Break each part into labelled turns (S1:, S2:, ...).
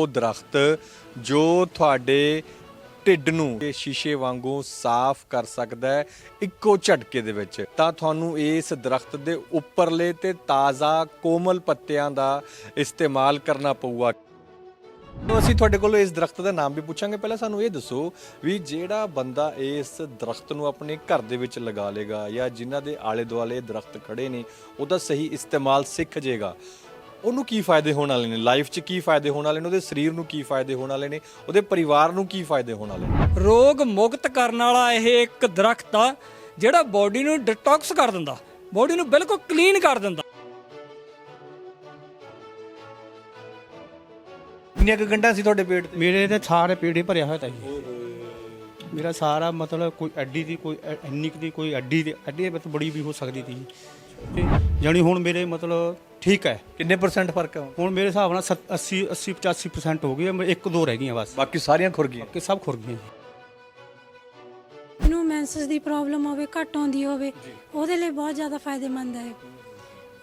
S1: ਉਹ ਦਰਖਤ ਜੋ ਤੁਹਾਡੇ ਢਿੱਡ ਨੂੰ ਇਹ ਸ਼ੀਸ਼ੇ ਵਾਂਗੂ ਸਾਫ਼ ਕਰ ਸਕਦਾ ਹੈ ਇੱਕੋ ਝਟਕੇ ਦੇ ਵਿੱਚ। ਤਾਂ ਤੁਹਾਨੂੰ ਇਸ ਦਰਖਤ ਦੇ ਉੱਪਰਲੇ ਤੇ ਤਾਜ਼ਾ ਕੋਮਲ ਪੱਤਿਆਂ ਦਾ ਇਸਤੇਮਾਲ ਕਰਨਾ ਪਊਗਾ। ਤੋ ਅਸੀਂ ਤੁਹਾਡੇ ਕੋਲੋਂ ਇਸ ਦਰਖਤ ਦਾ ਨਾਮ ਵੀ ਪੁੱਛਾਂਗੇ। ਪਹਿਲਾਂ ਸਾਨੂੰ ਇਹ ਦੱਸੋ ਵੀ ਜਿਹੜਾ ਬੰਦਾ ਇਸ ਦਰਖਤ ਨੂੰ ਆਪਣੇ ਘਰ ਦੇ ਵਿੱਚ ਲਗਾ ਲੇਗਾ ਜਾਂ ਜਿਨ੍ਹਾਂ ਦੇ ਆਲੇ ਦੁਆਲੇ ਦਰਖਤ ਖੜੇ ਨੇ, ਉਹਦਾ ਸਹੀ ਇਸਤੇਮਾਲ ਸਿੱਖ ਜਾਏਗਾ ਉਹਨੂੰ ਕੀ ਫਾਇਦੇ ਹੋਣ ਵਾਲੇ ਨੇ? ਲਾਈਫ 'ਚ ਕੀ ਫਾਇਦੇ ਹੋਣ ਵਾਲੇ ਨੇ? ਉਹਦੇ ਸਰੀਰ ਨੂੰ ਕੀ ਫਾਇਦੇ ਹੋਣ ਵਾਲੇ ਨੇ? ਉਹਦੇ ਪਰਿਵਾਰ ਨੂੰ ਕੀ ਫਾਇਦੇ ਹੋਣ ਵਾਲੇ ਨੇ?
S2: ਰੋਗ ਮੁਕਤ ਕਰਨ ਵਾਲਾ ਇਹ ਇੱਕ ਦਰਖਤ ਆ ਜਿਹੜਾ ਬਾਡੀ ਨੂੰ ਡਿਟੌਕਸ ਕਰ ਦਿੰਦਾ। ਬਾਡੀ ਨੂੰ ਬਿਲਕੁਲ ਕਲੀਨ ਕਰ ਦਿੰਦਾ।
S1: ਕਿੰਨੀਆਂ ਕੁ ਗੰਢਾਂ ਸੀ ਤੁਹਾਡੇ ਪੇਟ ਤੇ?
S3: ਮੇਰੇ ਤੇ ਸਾਰੇ ਪੇੜੇ ਭਰਿਆ ਹੋਇਆ ਤਾ ਜੀ ਮੇਰਾ ਸਾਰਾ ਮਤਲਬ ਕੋਈ ਅੱਡੀ ਦੀ ਕੋਈ ਐ- ਇੰਨੀ ਕੁ ਦੀ ਕੋਈ ਅੱਡੀ ਦੀ ਅੱਡੀ ਦੇ ਵਿੱਚ ਬੜੀ ਵੀ ਹੋ ਸਕਦੀ ਸੀ। ਤੇ ਜਾਣੀ ਹੁਣ ਮੇਰੇ ਮਤਲਬ ਠੀਕ ਹੈ।
S1: ਕਿੰਨੇ ਪਰਸੈਂਟ ਫ਼ਰਕ ਹੈ
S3: ਹੁਣ? ਮੇਰੇ ਹਿਸਾਬ ਨਾਲ 80 80 85% ਹੋ ਗਈ ਹੈ, ਇੱਕ ਦੋ ਰਹਿ ਗਈਆਂ ਬਸ।
S1: ਬਾਕੀ ਸਾਰੀਆਂ ਖੁਰ ਗਈਆਂ?
S3: ਕਿ ਸਭ ਖੁਰ ਗਈਆਂ।
S4: ਨੂੰ ਮੈਂਸਸ ਦੀ ਪ੍ਰੋਬਲਮ ਹੋਵੇ ਘੱਟ ਆਉਂਦੀ ਹੋਵੇ ਉਹਦੇ ਲਈ ਬਹੁਤ ਜ਼ਿਆਦਾ ਫਾਇਦੇਮੰਦ ਹੈ।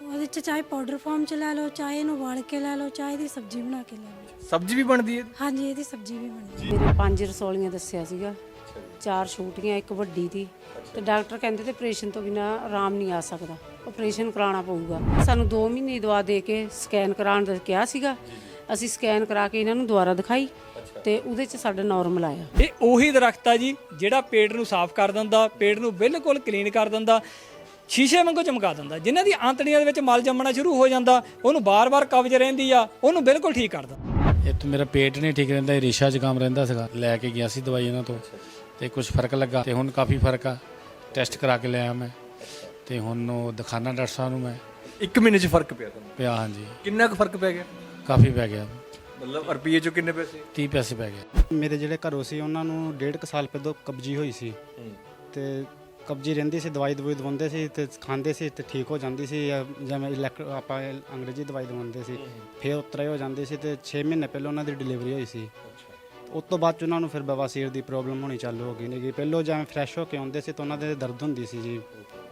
S4: ਉਹਦੇ ਚ ਚਾਹੇ ਪਾਊਡਰ ਫਾਰਮ ਚ ਲੈ ਲਓ ਚਾਹੇ ਇਹਨੂੰ ਵਾਲ ਕੇ ਲੈ ਲਓ ਚਾਹੇ ਇਹਦੀ ਸਬਜ਼ੀ ਬਣਾ ਕੇ ਲੈ ਲਓ।
S1: ਸਬਜ਼ੀ ਵੀ ਬਣਦੀ ਹੈ?
S4: ਹਾਂਜੀ ਇਹਦੀ ਸਬਜ਼ੀ ਵੀ ਬਣਦੀ
S5: ਮੇਰੇ ਪੰਜ ਰਸੌਲੀਆਂ ਦੱਸਿਆ ਸੀਗਾ। ਚਾਰ ਛੋਟੀਆਂ ਇੱਕ ਵੱਡੀ ਦੀ। ਤੇ ਡਾਕਟਰ ਕਹਿੰਦੇ ਤੇ ਆਪਰੇਸ਼ਨ ਤੋਂ ਬਿਨਾ ਆਰਾਮ ਨਹੀਂ ਆ ਸਕਦਾ। ਆਪਰੇਸ਼ਨ ਕਰਾਉਣਾ ਪਊਗਾ। ਸਾਨੂੰ 2 ਮਹੀਨੇ ਦੀ ਦਵਾ ਦੇ ਕੇ ਸਕੈਨ ਕਰਾਉਣ ਦਾ ਕਿਹਾ ਸੀਗਾ। ਅਸੀਂ ਸਕੈਨ ਕਰਾ ਕੇ ਇਹਨਾਂ ਨੂੰ ਦੁਬਾਰਾ ਦਿਖਾਈ ਤੇ ਉਹਦੇ ਚ ਸਾਡਾ ਨਾਰਮਲ ਆਇਆ।
S2: ਇਹ ਉਹੀ ਦਰਖਤ ਆ ਜੀ ਜਿਹੜਾ ਪੇਟ ਨੂੰ ਸਾਫ਼ ਕਰ ਦਿੰਦਾ ਪੇਟ ਨੂੰ ਬਿਲਕੁਲ ਕਲੀਨ ਕਰ ਦਿੰਦਾ ਸ਼ੀਸ਼ੇ ਵਾਂਗੂ ਚਮਕਾ ਦਿੰਦਾ। ਜਿਨ੍ਹਾਂ ਦੀ ਆਂਤੜੀਆਂ ਦੇ ਵਿੱਚ ਮਲ ਜੰਮਣਾ ਸ਼ੁਰੂ ਹੋ ਜਾਂਦਾ ਉਹਨੂੰ ਬਾਰ-ਬਾਰ ਕਬਜ਼ ਰਹਿੰਦੀ ਆ ਉਹਨੂੰ ਬਿਲਕੁਲ ਠੀਕ ਕਰ ਦਿੰਦਾ।
S6: ਇਹ ਤਾਂ ਮੇਰਾ ਪੇਟ ਨਹੀਂ ਠੀਕ ਰਹਿੰਦਾ ਇਹ ਰੇਸ਼ਾ ਜ਼ੁਕਾਮ ਰਹਿੰਦਾ ਸੀਗਾ। ਲੈ ਕੇ ਗਿਆ ਸੀ ਦਵਾਈ ਇਹਨਾਂ ਤੋਂ। ਤੇ ਕੁਝ ਫ਼ਰਕ ਲੱਗਾ ਤੇ ਹੁਣ ਕਾਫੀ ਫ਼ਰਕ ਆ। ਟੈਸਟ ਕਰਾ ਕੇ ਲਿਆ ਮੈਂ। ਤੇ ਹੁਣ ਉਹ ਦਿਖਾਣਾ ਡਾਕਟਰ ਸਾਹਿਬ ਨੂੰ ਮੈਂ।
S1: ਇੱਕ ਮਹੀਨੇ 'ਚ ਫ਼ਰਕ ਪਿਆ ਤੁਹਾਨੂੰ?
S6: ਪਿਆ ਹਾਂਜੀ।
S1: ਕਿੰਨਾ ਕੁ ਫ਼ਰਕ ਪੈ ਗਿਆ?
S6: ਕਾਫੀ ਪੈ ਗਿਆ।
S1: ਮਤਲਬ ਰੁਪਈਏ 'ਚੋਂ ਕਿੰਨੇ ਪੈਸੇ?
S6: 30 ਪੈਸੇ ਪੈ ਗਏ।
S3: ਮੇਰੇ ਜਿਹੜੇ ਘਰੋਂ ਸੀ ਉਹਨਾਂ ਨੂੰ ਡੇਢ ਕੁ ਸਾਲ ਪਹਿਲਾਂ ਕਬਜੀ ਹੋਈ ਸੀ। ਤੇ ਕਬਜੀ ਰਹਿੰਦੀ ਸੀ ਦਵਾਈ ਦਵਾਈ ਦਵਾਉਂਦੇ ਸੀ ਤੇ ਖਾਂਦੇ ਸੀ ਤੇ ਠੀਕ ਹੋ ਜਾਂਦੀ ਸੀ ਜਾਂ ਜਿਵੇਂ ਇਲੈਕਟ ਆਪਾਂ ਅੰਗਰੇਜ਼ੀ ਦਵਾਈ ਦਵਾਉਂਦੇ ਸੀ। ਫਿਰ ਉਤਰੇ ਹੋ ਜਾਂਦੇ ਸੀ ਤੇ 6 ਮਹੀਨੇ ਪਹਿਲਾਂ ਉਹਨਾਂ ਦੀ ਡਿਲੀਵਰੀ ਹੋਈ ਸੀ। ਉਸ ਤੋਂ ਬਾਅਦ 'ਚ ਉਹਨਾਂ ਨੂੰ ਫਿਰ ਬਵਾਸੀਰ ਦੀ ਪ੍ਰੋਬਲਮ ਹੋਣੀ ਚਾਲੂ ਹੋ ਗਈ ਨੇ ਜੀ। ਪਹਿਲਾਂ ਜਿਵੇਂ ਫਰੈਸ਼ ਹੋ ਕੇ ਆਉਂਦੇ ਸੀ ਤਾਂ ਉਹਨਾਂ ਦੇ ਦਰਦ ਹੁੰਦੀ ਸੀ ਜੀ।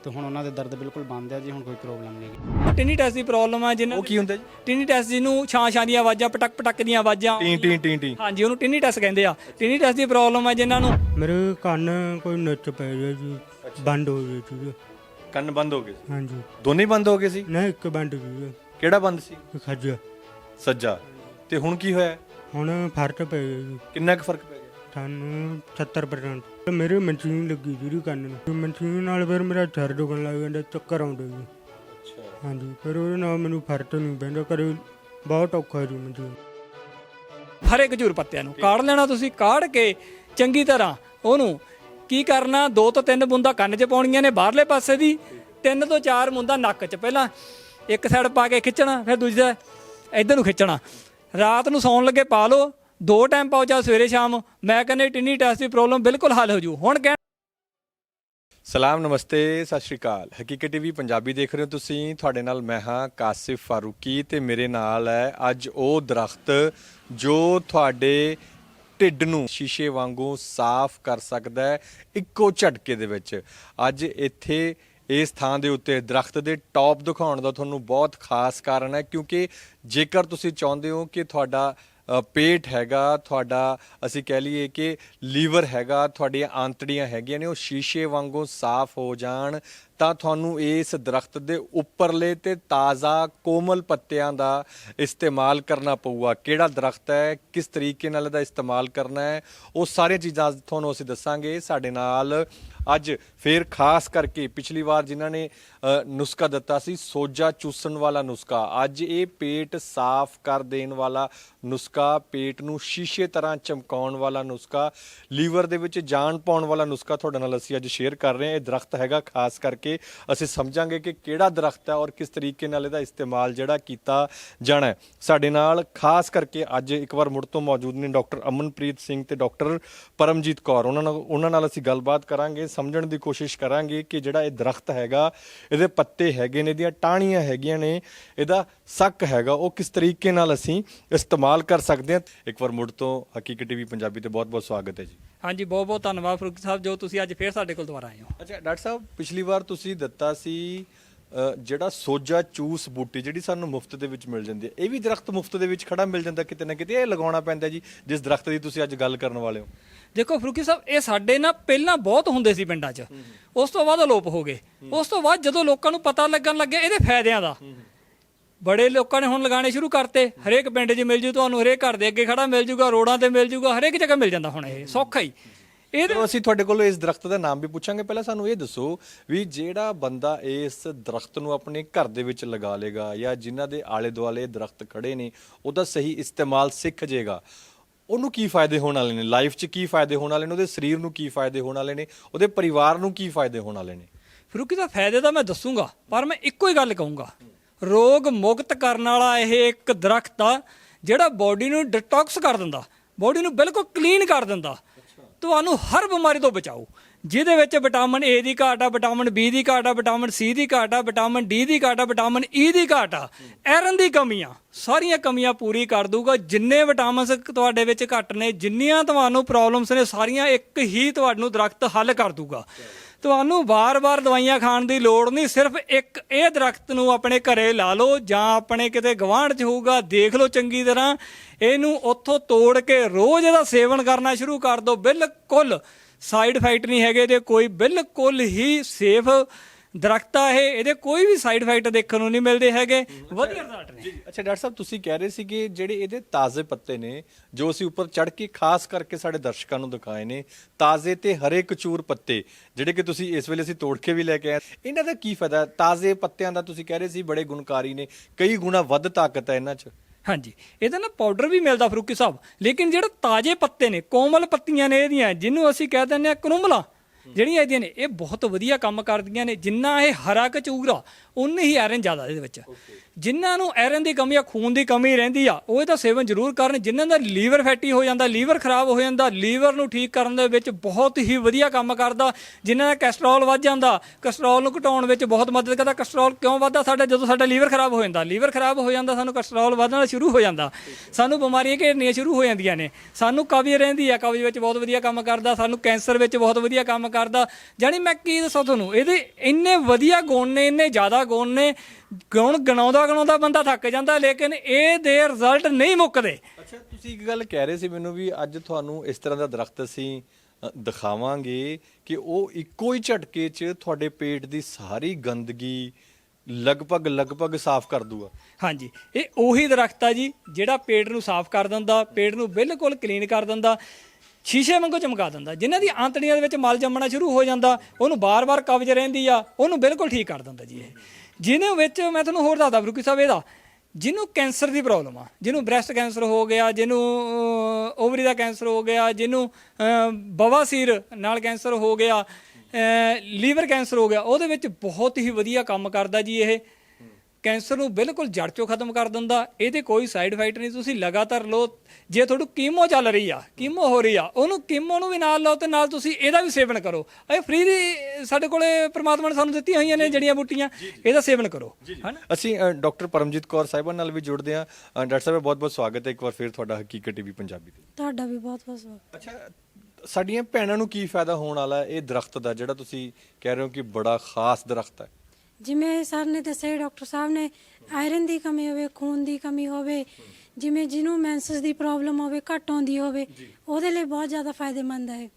S3: ਤੇ ਹੁਣ ਉਹਨਾਂ ਦੇ ਦਰਦ ਬਿਲਕੁਲ ਬੰਦ ਹੈ ਜੀ ਹੁਣ ਕੋਈ ਪ੍ਰੋਬਲਮ ਨਹੀਂ ਹੈਗੀ
S2: ਟਿਨੀਟਸ ਦੀ ਪ੍ਰੋਬਲਮ ਆ ਜਿਹਨਾਂ
S1: ਉਹ ਕੀ ਹੁੰਦਾ ਜੀ?
S2: ਟਿਨੀਟਸ ਜਿਹਨੂੰ ਛਾਂ ਛਾਂ ਦੀਆਂ ਆਵਾਜ਼ਾਂ ਪਟਕ ਪਟਕ ਦੀਆਂ ਆਵਾਜ਼ਾਂ।
S1: ਟੀ ਟੀ ਟੀ ਟੀ।
S2: ਹਾਂਜੀ ਉਹਨੂੰ ਟਿਨੀਟਸ ਕਹਿੰਦੇ ਆ। ਟਿਨੀਟਸ ਦੀ ਪ੍ਰੋਬਲਮ ਆ ਜਿਨ੍ਹਾਂ ਨੂੰ
S7: ਮੇਰੇ ਕੰਨ ਕੋਈ ਨੱਚ ਪੈ ਗਿਆ ਜੀ ਬੰਦ ਹੋ ਗਿਆ ਜੀ
S1: ਕੰਨ ਬੰਦ ਹੋ ਗਏ ਸੀ?
S7: ਹਾਂਜੀ।
S1: ਦੋਨੇ ਬੰਦ ਹੋ ਗਏ ਸੀ?
S7: ਨਾ ਇੱਕ ਬੰਦ ਜੀ
S1: ਕਿਹੜਾ ਬੰਦ ਸੀ?
S7: ਖੱਜਾ
S1: ਸੱਜਾ। ਤੇ ਹੁਣ ਕੀ ਹੋਇਆ?
S7: ਹੁਣ ਫ਼ਰਕ ਪੈ ਗਿਆ ਜੀ।
S1: ਕਿੰਨਾ ਕੁ ਫ਼ਰਕ ਪੈ ਗਿਆ?
S7: ਸਾਨੂੰ 70% ਮੇਰੇ ਮਸ਼ੀਨ ਲੱਗੀ ਜਿਹੜੀ ਕੰਨ ਨੂੰ। ਮਸ਼ੀਨ ਨਾਲ ਫਿਰ ਮੇਰਾ ਸਿਰ ਦੁਖਣ ਲੱਗ ਜਾਂਦਾ ਚੱਕਰ ਆਉਂਦੇ ਜੀ। ਹਾਂਜੀ ਫਿਰ ਉਹਦੇ ਨਾਲ ਮੈਨੂੰ ਫ਼ਰਕ ਨਹੀਂ ਪੈਂਦਾ ਕਰੇ ਬਹੁਤ ਔਖਾ ਜੀ ਮੈਨੂੰ
S2: ਹਰੇ ਖਜੂਰ ਪੱਤਿਆਂ ਨੂੰ। ਕਾੜ ਲੈਣਾ ਤੁਸੀਂ ਕਾੜ ਕੇ ਚੰਗੀ ਤਰ੍ਹਾਂ ਉਹਨੂੰ ਕੀ ਕਰਨਾ ਦੋ ਤੋਂ ਤਿੰਨ ਬੂੰਦਾਂ ਕੰਨ 'ਚ ਪਾਉਣੀਆਂ ਨੇ ਬਾਹਰਲੇ ਪਾਸੇ ਦੀ ਤਿੰਨ ਤੋਂ ਚਾਰ ਬੂੰਦਾਂ ਨੱਕ 'ਚ। ਪਹਿਲਾਂ ਇੱਕ ਸਾਈਡ ਪਾ ਕੇ ਖਿੱਚਣਾ ਫਿਰ ਦੂਜੀ ਇੱਧਰ ਨੂੰ ਖਿੱਚਣਾ। ਰਾਤ ਨੂੰ ਸੌਣ ਲੱਗੇ ਪਾ ਲਓ, ਦੋ ਟਾਈਮ ਪਾਓ ਜਾਂ ਸਵੇਰੇ ਸ਼ਾਮ, ਮੈਂ ਕਹਿੰਦੇ ਟਿੰਨੀ ਟੈਸਟ ਦੀ ਪ੍ਰੋਬਲਮ ਬਿਲਕੁਲ ਹੱਲ ਹੋ ਜੂ। ਹੁਣ ਕਹਿ
S1: ਸਲਾਮ, ਨਮਸਤੇ, ਸਤਿ ਸ਼੍ਰੀ ਅਕਾਲ। ਹਕੀਕਤ ਟੀਵੀ ਪੰਜਾਬੀ ਦੇਖ ਰਹੇ ਹੋ ਤੁਸੀਂ। ਤੁਹਾਡੇ ਨਾਲ ਮੈਂ ਹਾਂ ਕਾਸਿਫ ਫਾਰੂਕੀ ਤੇ ਮੇਰੇ ਨਾਲ ਹੈ ਅੱਜ ਉਹ ਦਰਖਤ ਜੋ ਤੁਹਾਡੇ ਢਿੱਡ ਨੂੰ ਸ਼ੀਸ਼ੇ ਵਾਂਗੂ ਸਾਫ਼ ਕਰ ਸਕਦਾ ਹੈ ਇੱਕੋ ਝਟਕੇ ਦੇ ਵਿੱਚ। ਅੱਜ ਇੱਥੇ ਇਸ ਥਾਂ ਦੇ ਉੱਤੇ ਦਰਖਤ ਦੇ ਟੌਪ ਦਿਖਾਉਣ ਦਾ ਤੁਹਾਨੂੰ ਬਹੁਤ ਖਾਸ ਕਾਰਨ ਹੈ, ਕਿਉਂਕਿ ਜੇਕਰ ਤੁਸੀਂ ਚਾਹੁੰਦੇ ਹੋ ਕਿ ਤੁਹਾਡਾ ਪੇਟ ਹੈਗਾ, ਤੁਹਾਡਾ ਅਸੀਂ ਕਹਿ ਲਈਏ ਕਿ ਲੀਵਰ ਹੈਗਾ, ਤੁਹਾਡੀਆਂ ਆਂਤੜੀਆਂ ਹੈਗੀਆਂ ਨੇ, ਉਹ ਸ਼ੀਸ਼ੇ ਵਾਂਗੂ ਸਾਫ਼ ਹੋ ਜਾਣ ਤਾਂ ਤੁਹਾਨੂੰ ਇਸ ਦਰਖਤ ਦੇ ਉੱਪਰਲੇ ਤੇ ਤਾਜ਼ਾ ਕੋਮਲ ਪੱਤਿਆਂ ਦਾ ਇਸਤੇਮਾਲ ਕਰਨਾ ਪਊਗਾ। ਕਿਹੜਾ ਦਰਖਤ ਹੈ? ਕਿਸ ਤਰੀਕੇ ਨਾਲ ਇਹਦਾ ਇਸਤੇਮਾਲ ਕਰਨਾ ਹੈ? ਉਹ ਸਾਰੀਆਂ ਚੀਜ਼ਾਂ ਤੁਹਾਨੂੰ ਅਸੀਂ ਦੱਸਾਂਗੇ। ਸਾਡੇ ਨਾਲ ਅੱਜ ਫੇਰ ਖਾਸ ਕਰਕੇ ਪਿਛਲੀ ਵਾਰ ਜਿਨ੍ਹਾਂ ਨੇ ਨੁਸਖਾ ਦਿੱਤਾ ਸੀ, ਸੋਜਾ ਚੂਸਣ ਵਾਲਾ ਨੁਸਖਾ। ਅੱਜ ਇਹ ਪੇਟ ਸਾਫ਼ ਕਰ ਦੇਣ ਵਾਲਾ ਨੁਸਖਾ, ਪੇਟ ਨੂੰ ਸ਼ੀਸ਼ੇ ਤਰ੍ਹਾਂ ਚਮਕਾਉਣ ਵਾਲਾ ਨੁਸਖਾ, ਲੀਵਰ ਦੇ ਵਿੱਚ ਜਾਨ ਪਾਉਣ ਵਾਲਾ ਨੁਸਖਾ ਤੁਹਾਡੇ ਨਾਲ ਅਸੀਂ ਅੱਜ ਸ਼ੇਅਰ ਕਰ ਰਹੇ ਹਾਂ। ਇਹ ਦਰਖਤ ਹੈਗਾ ਖਾਸ ਕਰਕੇ ਅਸੀਂ ਸਮਝਾਂਗੇ ਕਿ ਕਿਹੜਾ ਦਰਖਤ ਹੈ ਔਰ ਕਿਸ ਤਰੀਕੇ ਨਾਲ ਇਹਦਾ ਇਸਤੇਮਾਲ ਜਿਹੜਾ ਕੀਤਾ ਜਾਣਾ ਹੈ। ਸਾਡੇ ਨਾਲ ਖਾਸ ਕਰਕੇ ਅੱਜ ਇੱਕ ਵਾਰ ਮੁੜ ਤੋਂ ਮੌਜੂਦ ਨੇ ਡਾਕਟਰ ਅਮਨਪ੍ਰੀਤ ਸਿੰਘ ਤੇ ਡਾਕਟਰ ਪਰਮਜੀਤ ਕੌਰ। ਉਹਨਾਂ ਨਾਲ ਉਹਨਾਂ ਨਾਲ ਅਸੀਂ ਗੱਲਬਾਤ ਕਰਾਂਗੇ, ਸਮਝਣ ਦੀ ਕੋਸ਼ਿਸ਼ ਕਰਾਂਗੇ ਕਿ ਜਿਹੜਾ ਇਹ ਦਰਖਤ ਹੈਗਾ, ਇਹਦੇ ਪੱਤੇ ਹੈਗੇ ਨੇ, ਇਹਦੀਆਂ ਟਾਹਣੀਆਂ ਹੈਗੀਆਂ ਨੇ, ਇਹਦਾ ਸੱਕ ਹੈਗਾ, ਉਹ ਕਿਸ ਤਰੀਕੇ ਨਾਲ ਅਸੀਂ ਇਸਤੇਮਾਲ ਕਰ ਸਕਦੇ ਹਾਂ। ਇੱਕ ਵਾਰ ਮੁੜ ਤੋਂ ਹਕੀਕਤ ਟੀਵੀ ਪੰਜਾਬੀ ਤੇ ਬਹੁਤ ਬਹੁਤ ਸਵਾਗਤ ਹੈ ਜੀ।
S2: ਹਾਂਜੀ ਬਹੁਤ ਬਹੁਤ ਧੰਨਵਾਦ ਫਰੂਕ ਸਾਹਿਬ ਜੋ ਤੁਸੀਂ ਅੱਜ ਫੇਰ ਸਾਡੇ ਕੋਲ ਦੁਬਾਰਾ ਆਏ ਹੋ।
S1: ਅੱਛਾ ਡਾਕਟਰ ਸਾਹਿਬ ਪਿਛਲੀ ਵਾਰ ਤੁਸੀਂ ਦਿੱਤਾ ਸੀ ਅ, ਜਿਹੜਾ ਸੋਜਾ ਚੂਸ ਬੂਟੀ ਜਿਹੜੀ ਸਾਨੂੰ ਮੁਫਤ ਦੇ ਵਿੱਚ ਮਿਲ ਜਾਂਦੀ ਹੈ ਇਹ ਵੀ ਦਰਖਤ ਮੁਫਤ ਦੇ ਵਿੱਚ ਖੜਾ ਮਿਲ ਜਾਂਦਾ ਕਿਤੇ ਨਾ ਕਿਤੇ ਇਹ ਲਗਾਉਣਾ ਪੈਂਦਾ ਜੀ ਜਿਸ ਦਰਖਤ ਦੀ ਤੁਸੀਂ ਅੱਜ ਗੱਲ ਕਰਨ ਵਾਲੇ ਹੋ?
S2: ਦੇਖੋ ਫਰੂਕੀ ਸਾਹਿਬ ਇਹ ਸਾਡੇ ਨਾ ਪਹਿਲਾਂ ਬਹੁਤ ਹੁੰਦੇ ਸੀ ਪਿੰਡਾਂ 'ਚ। ਉਸ ਤੋਂ ਬਾਅਦ ਅਲੋਪ ਹੋ ਗਏ। ਉਸ ਤੋਂ ਬਾਅਦ ਜਦੋਂ ਲੋਕਾਂ ਨੂੰ ਪਤਾ ਲੱਗਣ ਲੱਗਿਆ ਇਹਦੇ ਫਾਇਦਿਆਂ ਦਾ। ਬੜੇ ਲੋਕਾਂ ਨੇ ਹੁਣ ਲਗਾਉਣੇ ਸ਼ੁਰੂ ਕਰਤੇ। ਹਰੇਕ ਪਿੰਡ 'ਚ ਮਿਲ ਜੂ ਤੁਹਾਨੂੰ ਹਰੇਕ ਘਰ ਦੇ ਅੱਗੇ ਖੜਾ ਮਿਲ ਜੂਗਾ ਰੋਡਾਂ ਤੇ ਮਿਲ ਜੂਗਾ ਹਰੇਕ ਜਗ੍ਹਾ ਮਿਲ ਜਾਂਦਾ ਹੁਣ ਇਹ ਸੌਖਾ ਹੀ। ਇਹਦੇ
S1: ਚਲੋ ਅਸੀਂ ਤੁਹਾਡੇ ਕੋਲੋਂ ਇਸ ਦਰਖਤ ਦਾ ਨਾਮ ਵੀ ਪੁੱਛਾਂਗੇ। ਪਹਿਲਾਂ ਸਾਨੂੰ ਇਹ ਦੱਸੋ ਵੀ ਜਿਹੜਾ ਬੰਦਾ ਇਸ ਦਰਖਤ ਨੂੰ ਆਪਣੇ ਘਰ ਦੇ ਵਿੱਚ ਲਗਾ ਲੇਗਾ ਜਾਂ ਜਿਨ੍ਹਾਂ ਦੇ ਆਲੇ ਦੁਆਲੇ ਦਰਖਤ ਖੜੇ ਨੇ ਉਹਦਾ ਸਹੀ ਇਸਤੇਮਾਲ ਸਿੱਖ ਜੇਗਾ। ਉਹਨੂੰ ਕੀ ਫਾਇਦੇ ਹੋਣ ਵਾਲੇ ਨੇ? ਲਾਈਫ 'ਚ ਕੀ ਫਾਇਦੇ ਹੋਣ ਵਾਲੇ ਨੇ? ਉਹਦੇ ਸਰੀਰ ਨੂੰ ਕੀ ਫਾਇਦੇ ਹੋਣ ਵਾਲੇ ਨੇ? ਉਹਦੇ ਪਰਿਵਾਰ ਨੂੰ ਕੀ ਫਾਇਦੇ ਹੋਣ ਵਾਲੇ ਨੇ?
S2: ਫਰੂਕੀ ਦਾ ਫਾਇਦੇ ਤਾਂ ਮੈਂ ਦੱਸੂਗਾ ਪਰ ਮੈਂ ਇੱਕੋ ਹੀ ਗੱਲ ਕਹੂੰਗਾ। ਰੋਗ ਮੁਕਤ ਕਰਨ ਵਾਲਾ ਇਹ ਇੱਕ ਦਰਖਤ ਆ, ਜਿਹੜਾ ਬਾਡੀ ਨੂੰ ਡਿਟੌਕਸ ਕਰ ਦਿੰਦਾ ਬਾਡੀ ਨੂੰ ਬਿਲਕੁਲ ਕਲੀਨ ਕਰ ਦਿੰਦਾ। ਤੁਹਾਨੂੰ ਹਰ ਬਿਮਾਰੀ ਤੋਂ ਬਚਾਓ। ਜਿਹਦੇ ਵਿੱਚ ਵਿਟਾਮਿਨ ਏ ਦੀ ਘਾਟ ਆ ਵਿਟਾਮਿਨ ਬੀ ਦੀ ਘਾਟ ਆ ਵਿਟਾਮਿਨ ਸੀ ਦੀ ਘਾਟ ਆ ਵਿਟਾਮਿਨ ਡੀ ਦੀ ਘਾਟ ਆ ਵਿਟਾਮਿਨ ਈ e ਦੀ ਘਾਟ ਆ। ਆਇਰਨ ਦੀ ਕਮੀ ਆ ਸਾਰੀਆਂ ਕਮੀਆਂ ਪੂਰੀ ਕਰ ਦੂਗਾ ਜਿੰਨੇ ਵਿਟਾਮਿਨਸ ਤੁਹਾਡੇ ਵਿੱਚ ਘੱਟ ਨੇ, ਜਿੰਨੀਆਂ ਤੁਹਾਨੂੰ ਪ੍ਰੋਬਲਮਸ ਨੇ, ਸਾਰੀਆਂ ਇੱਕ ਹੀ ਤੁਹਾਨੂੰ ਦਰਖਤ ਹੱਲ ਕਰ ਦੂਗਾ ਤੁਹਾਨੂੰ ਵਾਰ-ਵਾਰ ਦਵਾਈਆਂ ਖਾਣ ਦੀ ਲੋੜ ਨਹੀਂ, ਸਿਰਫ ਇੱਕ ਇਹ ਦਰਖਤ ਨੂੰ ਆਪਣੇ ਘਰੇ ਲਾ ਲਓ ਜਾਂ ਆਪਣੇ ਕਿਤੇ ਗਵਾਂਢ 'ਚ ਹੋਊਗਾ, ਦੇਖ ਲਓ ਚੰਗੀ ਤਰ੍ਹਾਂ। ਇਹਨੂੰ ਉੱਥੋਂ ਤੋੜ ਕੇ ਰੋਜ਼ ਇਹਦਾ ਸੇਵਨ ਕਰਨਾ ਸ਼ੁਰੂ ਕਰ ਦਿਓ। ਬਿਲਕੁਲ ਸਾਈਡ ਇਫੈਕਟ ਨਹੀਂ ਹੈਗੇ ਇਹਦੇ, ਕੋਈ ਬਿਲਕੁਲ ਹੀ ਸੇਫ ਦਰਖਤ ਆ ਇਹ ਇਹਦੇ ਕੋਈ ਵੀ ਸਾਈਡ ਇਫੈਕਟ ਦੇਖਣ ਨੂੰ ਨਹੀਂ ਮਿਲਦੇ ਹੈਗੇ। ਵਧੀਆ ਰਿਜ਼ਲਟ ਨੇ।
S1: ਅੱਛਾ ਡਾਕਟਰ ਸਾਹਿਬ ਤੁਸੀਂ ਕਹਿ ਰਹੇ ਸੀ ਕਿ ਜਿਹੜੇ ਇਹਦੇ ਤਾਜ਼ੇ ਪੱਤੇ ਨੇ ਜੋ ਅਸੀਂ ਉੱਪਰ ਚੜ ਕੇ ਖਾਸ ਕਰਕੇ ਸਾਡੇ ਦਰਸ਼ਕਾਂ ਨੂੰ ਦਿਖਾਏ ਨੇ ਤਾਜ਼ੇ ਤੇ ਹਰੇ ਕਚੂਰ ਪੱਤੇ ਜਿਹੜੇ ਕਿ ਤੁਸੀਂ ਇਸ ਵੇਲੇ ਅਸੀਂ ਤੋੜ ਕੇ ਵੀ ਲੈ ਕੇ ਆਏ ਇਹਨਾਂ ਦਾ ਕੀ ਫਾਇਦਾ? ਤਾਜ਼ੇ ਪੱਤਿਆਂ ਦਾ ਤੁਸੀਂ ਕਹਿ ਰਹੇ ਸੀ ਬੜੇ ਗੁਣਕਾਰੀ ਨੇ ਕਈ ਗੁਣਾ ਵੱਧ ਤਾਕਤ ਹੈ ਇਹਨਾਂ 'ਚ।
S2: ਹਾਂਜੀ ਇਹਦਾ ਨਾ ਪਾਊਡਰ ਵੀ ਮਿਲਦਾ ਫਰੂਕੀ ਸਾਹਿਬ ਲੇਕਿਨ ਜਿਹੜੇ ਤਾਜ਼ੇ ਪੱਤੇ ਨੇ ਕੋਮਲ ਪੱਤੀਆਂ ਨੇ ਇਹਦੀਆਂ ਜਿਹਨੂੰ ਅਸੀਂ ਕਹਿ ਦਿੰਦੇ ਆ ਕਨੁਮਲਾ ਜਿਹੜੀਆਂ ਇਹਦੀਆਂ ਨੇ ਇਹ ਬਹੁਤ ਵਧੀਆ ਕੰਮ ਕਰਦੀਆਂ ਨੇ ਜਿੰਨਾ ਇਹ ਹਰਾ ਕਚੂਰਾ ਉਨੀ ਹੀ ਆਇਰਨ ਜ਼ਿਆਦਾ ਇਹਦੇ ਵਿੱਚ। ਜਿਨ੍ਹਾਂ ਨੂੰ ਆਇਰਨ ਦੀ ਕਮੀ ਆ ਖੂਨ ਦੀ ਕਮੀ ਰਹਿੰਦੀ ਆ ਉਹ ਇਹਦਾ ਸੇਵਨ ਜ਼ਰੂਰ ਕਰਨ। ਜਿਨ੍ਹਾਂ ਦਾ ਲੀਵਰ ਫੈਟੀ ਹੋ ਜਾਂਦਾ ਲੀਵਰ ਖਰਾਬ ਹੋ ਜਾਂਦਾ ਲੀਵਰ ਨੂੰ ਠੀਕ ਕਰਨ ਦੇ ਵਿੱਚ ਬਹੁਤ ਹੀ ਵਧੀਆ ਕੰਮ ਕਰਦਾ। ਜਿਨ੍ਹਾਂ ਦਾ ਕੋਲੇਸਟ੍ਰੋਲ ਵੱਧ ਜਾਂਦਾ ਕੋਲੇਸਟ੍ਰੋਲ ਨੂੰ ਘਟਾਉਣ ਵਿੱਚ ਬਹੁਤ ਮਦਦ ਕਰਦਾ। ਕੋਲੇਸਟ੍ਰੋਲ ਕਿਉਂ ਵੱਧਦਾ? ਸਾਡਾ ਜਦੋਂ ਸਾਡਾ ਲੀਵਰ ਖਰਾਬ ਹੋ ਜਾਂਦਾ ਲੀਵਰ ਖਰਾਬ ਹੋ ਜਾਂਦਾ ਸਾਨੂੰ ਕੋਲੇਸਟ੍ਰੋਲ ਵਧਣਾ ਸ਼ੁਰੂ ਹੋ ਜਾਂਦਾ। ਸਾਨੂੰ ਬਿਮਾਰੀਆਂ ਘੇਰਨੀਆਂ ਸ਼ੁਰੂ ਹੋ ਜਾਂਦੀਆਂ ਨੇ। ਸਾਨੂੰ ਕਬਜ਼ ਰਹਿੰਦੀ ਆ ਕਬਜ਼ ਵਿੱਚ ਬਹੁਤ ਵਧੀਆ ਕੰਮ ਕਰਦਾ। ਸਾਨੂੰ ਕੈਂਸਰ ਵਿੱਚ ਬਹੁਤ ਵਧੀਆ ਕੰਮ ਕਰਦਾ। ਜਾਨੀ ਮੈਂ ਕੀ ਦੱਸਾਂ ਤੁਹਾਨੂੰ ਇਹਦੇ ਇੰਨੇ ਵਧੀਆ ਗੁਣ ਨੇ ਇੰਨੇ ਜ਼ਿਆਦਾ ਗੁਣ ਨੇ ਗੁਣ ਗਣਾਉਂਦਾ ਗਣਾਉਂਦਾ ਬੰਦਾ ਥੱਕ ਜਾਂਦਾ ਲੇਕਿਨ ਇਹ ਦੇ ਰਿਜ਼ਲਟ ਨਹੀਂ ਮੁੱਕਦੇ।
S1: ਅੱਛਾ ਤੁਸੀਂ ਇੱਕ ਗੱਲ ਕਹਿ ਰਹੇ ਸੀ ਮੈਨੂੰ ਵੀ ਅੱਜ ਤੁਹਾਨੂੰ ਇਸ ਤਰ੍ਹਾਂ ਦਾ ਦਰਖਤ ਅਸੀਂ ਦਿਖਾਵਾਂਗੇ ਕਿ ਉਹ ਇੱਕੋ ਹੀ ਝਟਕੇ 'ਚ ਤੁਹਾਡੇ ਪੇਟ ਦੀ ਸਾਰੀ ਗੰਦਗੀ ਲਗਭਗ ਲਗਭਗ ਸਾਫ਼ ਕਰ ਦੂਗਾ।
S2: ਹਾਂਜੀ ਇਹ ਉਹੀ ਦਰਖਤ ਆ ਜੀ ਜਿਹੜਾ ਪੇਟ ਨੂੰ ਸਾਫ਼ ਕਰ ਦਿੰਦਾ ਪੇਟ ਨੂੰ ਬਿਲਕੁਲ ਕਲੀਨ ਕਰ ਦਿੰਦਾ। ਸ਼ੀਸ਼ੇ ਵਾਂਗੂ ਚਮਕਾ ਦਿੰਦਾ। ਜਿਨ੍ਹਾਂ ਦੀ ਆਂਤੜੀਆਂ ਦੇ ਵਿੱਚ ਮਲ ਜੰਮਣਾ ਸ਼ੁਰੂ ਹੋ ਜਾਂਦਾ, ਉਹਨੂੰ ਬਾਰ-ਬਾਰ ਕਬਜ਼ ਰਹਿੰਦੀ ਆ, ਉਹਨੂੰ ਬਿਲਕੁਲ ਠੀਕ ਕਰ ਦਿੰਦਾ ਜੀ ਇਹ। ਜਿਹਦੇ ਵਿੱਚ ਮੈਂ ਤੁਹਾਨੂੰ ਹੋਰ ਦੱਸਦਾ ਫਰੂਕੀ ਸਾਹਿਬ, ਇਹਦਾ। ਜਿਹਨੂੰ ਕੈਂਸਰ ਦੀ ਪ੍ਰੋਬਲਮ ਆ, ਜਿਹਨੂੰ ਬ੍ਰੈਸਟ ਕੈਂਸਰ ਹੋ ਗਿਆ, ਜਿਹਨੂੰ ਓਵਰੀ ਦਾ ਕੈਂਸਰ ਹੋ ਗਿਆ, ਜਿਹਨੂੰ ਬਵਾਸੀਰ ਨਾਲ ਕੈਂਸਰ ਹੋ ਗਿਆ ਲੀਵਰ ਕੈਂਸਰ ਹੋ ਗਿਆ, ਉਹਦੇ ਵਿੱਚ ਬਹੁਤ ਹੀ ਵਧੀਆ ਕੰਮ ਕਰਦਾ ਜੀ ਇਹ। ਕੈਂਸਰ ਨੂੰ ਬਿਲਕੁਲ ਜੜ ਚੋਂ ਖਤਮ ਕਰ ਦਿੰਦਾ। ਇਹਦੇ ਕੋਈ ਸਾਈਡ ਇਫੈਕਟ ਨਹੀਂ। ਤੁਸੀਂ ਲਗਾਤਾਰ ਲਓ ਜੇ ਤੁਹਾਨੂੰ ਕੀਮੋ ਚੱਲ ਰਹੀ ਆ ਕੀਮੋ ਹੋ ਰਹੀ ਆ ਉਹਨੂੰ ਕੀਮੋ ਨੂੰ ਵੀ ਨਾਲ ਲਓ ਤੇ ਨਾਲ ਤੁਸੀਂ ਇਹਦਾ ਵੀ ਸੇਵਨ ਕਰੋ। ਇਹ ਫ੍ਰੀ ਦੀ ਸਾਡੇ ਕੋਲੇ ਪ੍ਰਮਾਤਮਾ ਨੇ ਸਾਨੂੰ ਦਿੱਤੀਆਂ ਹੋਈਆਂ ਨੇ ਜੜੀਆਂ ਬੂਟੀਆਂ ਇਹਦਾ ਸੇਵਨ ਕਰੋ। ਹਨਾ?
S1: ਅਸੀਂ ਡਾਕਟਰ ਪਰਮਜੀਤ ਕੌਰ ਸਾਹਿਬਾਂ ਨਾਲ ਵੀ ਜੁੜਦੇ ਹਾਂ। ਅ, ਡਾਕਟਰ ਸਾਹਿਬ ਬਹੁਤ ਬਹੁਤ ਸਵਾਗਤ ਹੈ। ਇੱਕ ਵਾਰ ਫਿਰ ਤੁਹਾਡਾ ਹਕੀਕਤ ਟੀਵੀ ਪੰਜਾਬੀ ਤੇ।
S4: ਤੁਹਾਡਾ ਵੀ ਬਹੁਤ ਬਹੁਤ ਸਵਾਗਤ।
S1: ਅੱਛਾ ਸਾਡੀਆਂ ਭੈਣਾਂ ਨੂੰ ਕੀ ਫਾਇਦਾ ਹੋਣ ਵਾਲਾ ਹੈ? ਇਹ ਦਰਖਤ ਦਾ ਜਿਹੜਾ ਤੁਸੀਂ ਕਹਿ ਰਹੇ ਹੋ ਕਿ ਬੜਾ ਖਾਸ ਦਰਖਤ ਹੈ।
S4: ਜਿਵੇਂ ਸਰ ਨੇ ਦੱਸਿਆ ਡਾਕਟਰ ਸਾਹਿਬ ਨੇ ਆਇਰਨ ਦੀ ਕਮੀ ਹੋਵੇ ਖੂਨ ਦੀ ਕਮੀ ਹੋਵੇ ਜਿਵੇਂ ਜਿਹਨੂੰ ਮੈਂਸਸ ਦੀ ਪ੍ਰੋਬਲਮ ਹੋਵੇ ਘੱਟ ਆਉਂਦੀ ਹੋਵੇ ਉਹਦੇ ਲਈ ਬਹੁਤ ਜ਼ਿਆਦਾ ਫਾਇਦੇਮੰਦ ਹੈ।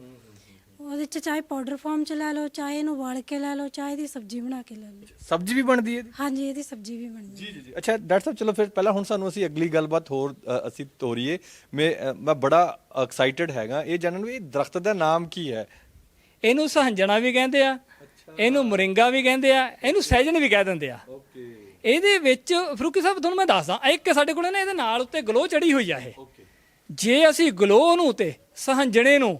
S4: ਉਹਦੇ ਚ ਚਾਹੇ ਪਾਊਡਰ ਫਾਰਮ ਚ ਲੈ ਲਓ ਚਾਹੇ ਇਹਨੂੰ ਵਾਲ ਕੇ ਲੈ ਲਓ ਚਾਹੇ ਇਹਦੀ ਸਬਜ਼ੀ ਬਣਾ ਕੇ ਲੈ ਲਓ।
S1: ਸਬਜ਼ੀ ਵੀ ਬਣਦੀ ਹੈ ਇਹਦੀ?
S4: ਹਾਂਜੀ ਇਹਦੀ ਸਬਜ਼ੀ ਵੀ ਬਣਦੀ
S1: ਜੀ ਜੀ ਜੀ। ਅੱਛਾ ਡਾਕਟਰ ਸਾਹਿਬ ਚਲੋ ਫਿਰ ਪਹਿਲਾਂ ਹੁਣ ਸਾਨੂੰ ਅਸੀਂ ਅਗਲੀ ਗੱਲਬਾਤ ਹੋਰ ਅ, ਅਸੀਂ ਤੋਰੀਏ। ਮੈਂ ਅ, ਮੈਂ ਬੜਾ ਐਕਸਾਈਟਡ ਹੈਗਾ। ਇਹ ਜਾਣਨ ਵੀ ਇਹ ਦਰਖਤ ਦਾ ਨਾਮ ਕੀ ਹੈ?
S2: ਇਹਨੂੰ ਸਹੰਜਣਾ ਵੀ ਕਹਿੰਦੇ ਆ। ਇਹਨੂੰ ਮੋਰਿੰਗਾ ਵੀ ਕਹਿੰਦੇ ਆ ਇਹਨੂੰ ਸਹਿਜਨ ਵੀ ਕਹਿ ਦਿੰਦੇ ਆ।
S1: ਓਕੇ।
S2: ਇਹਦੇ ਵਿੱਚ ਫਰੂਕੀ ਸਾਹਿਬ ਤੁਹਾਨੂੰ ਮੈਂ ਦੱਸਦਾ ਇੱਕ ਸਾਡੇ ਕੋਲੇ ਨਾ ਇਹਦੇ ਨਾਲ ਉੱਤੇ ਗਲੋ ਚੜੀ ਹੋਈ ਆ ਇਹ। ਜੇ ਅਸੀਂ ਗਲੋ ਨੂੰ ਤੇ ਸਹੰਜਣੇ ਨੂੰ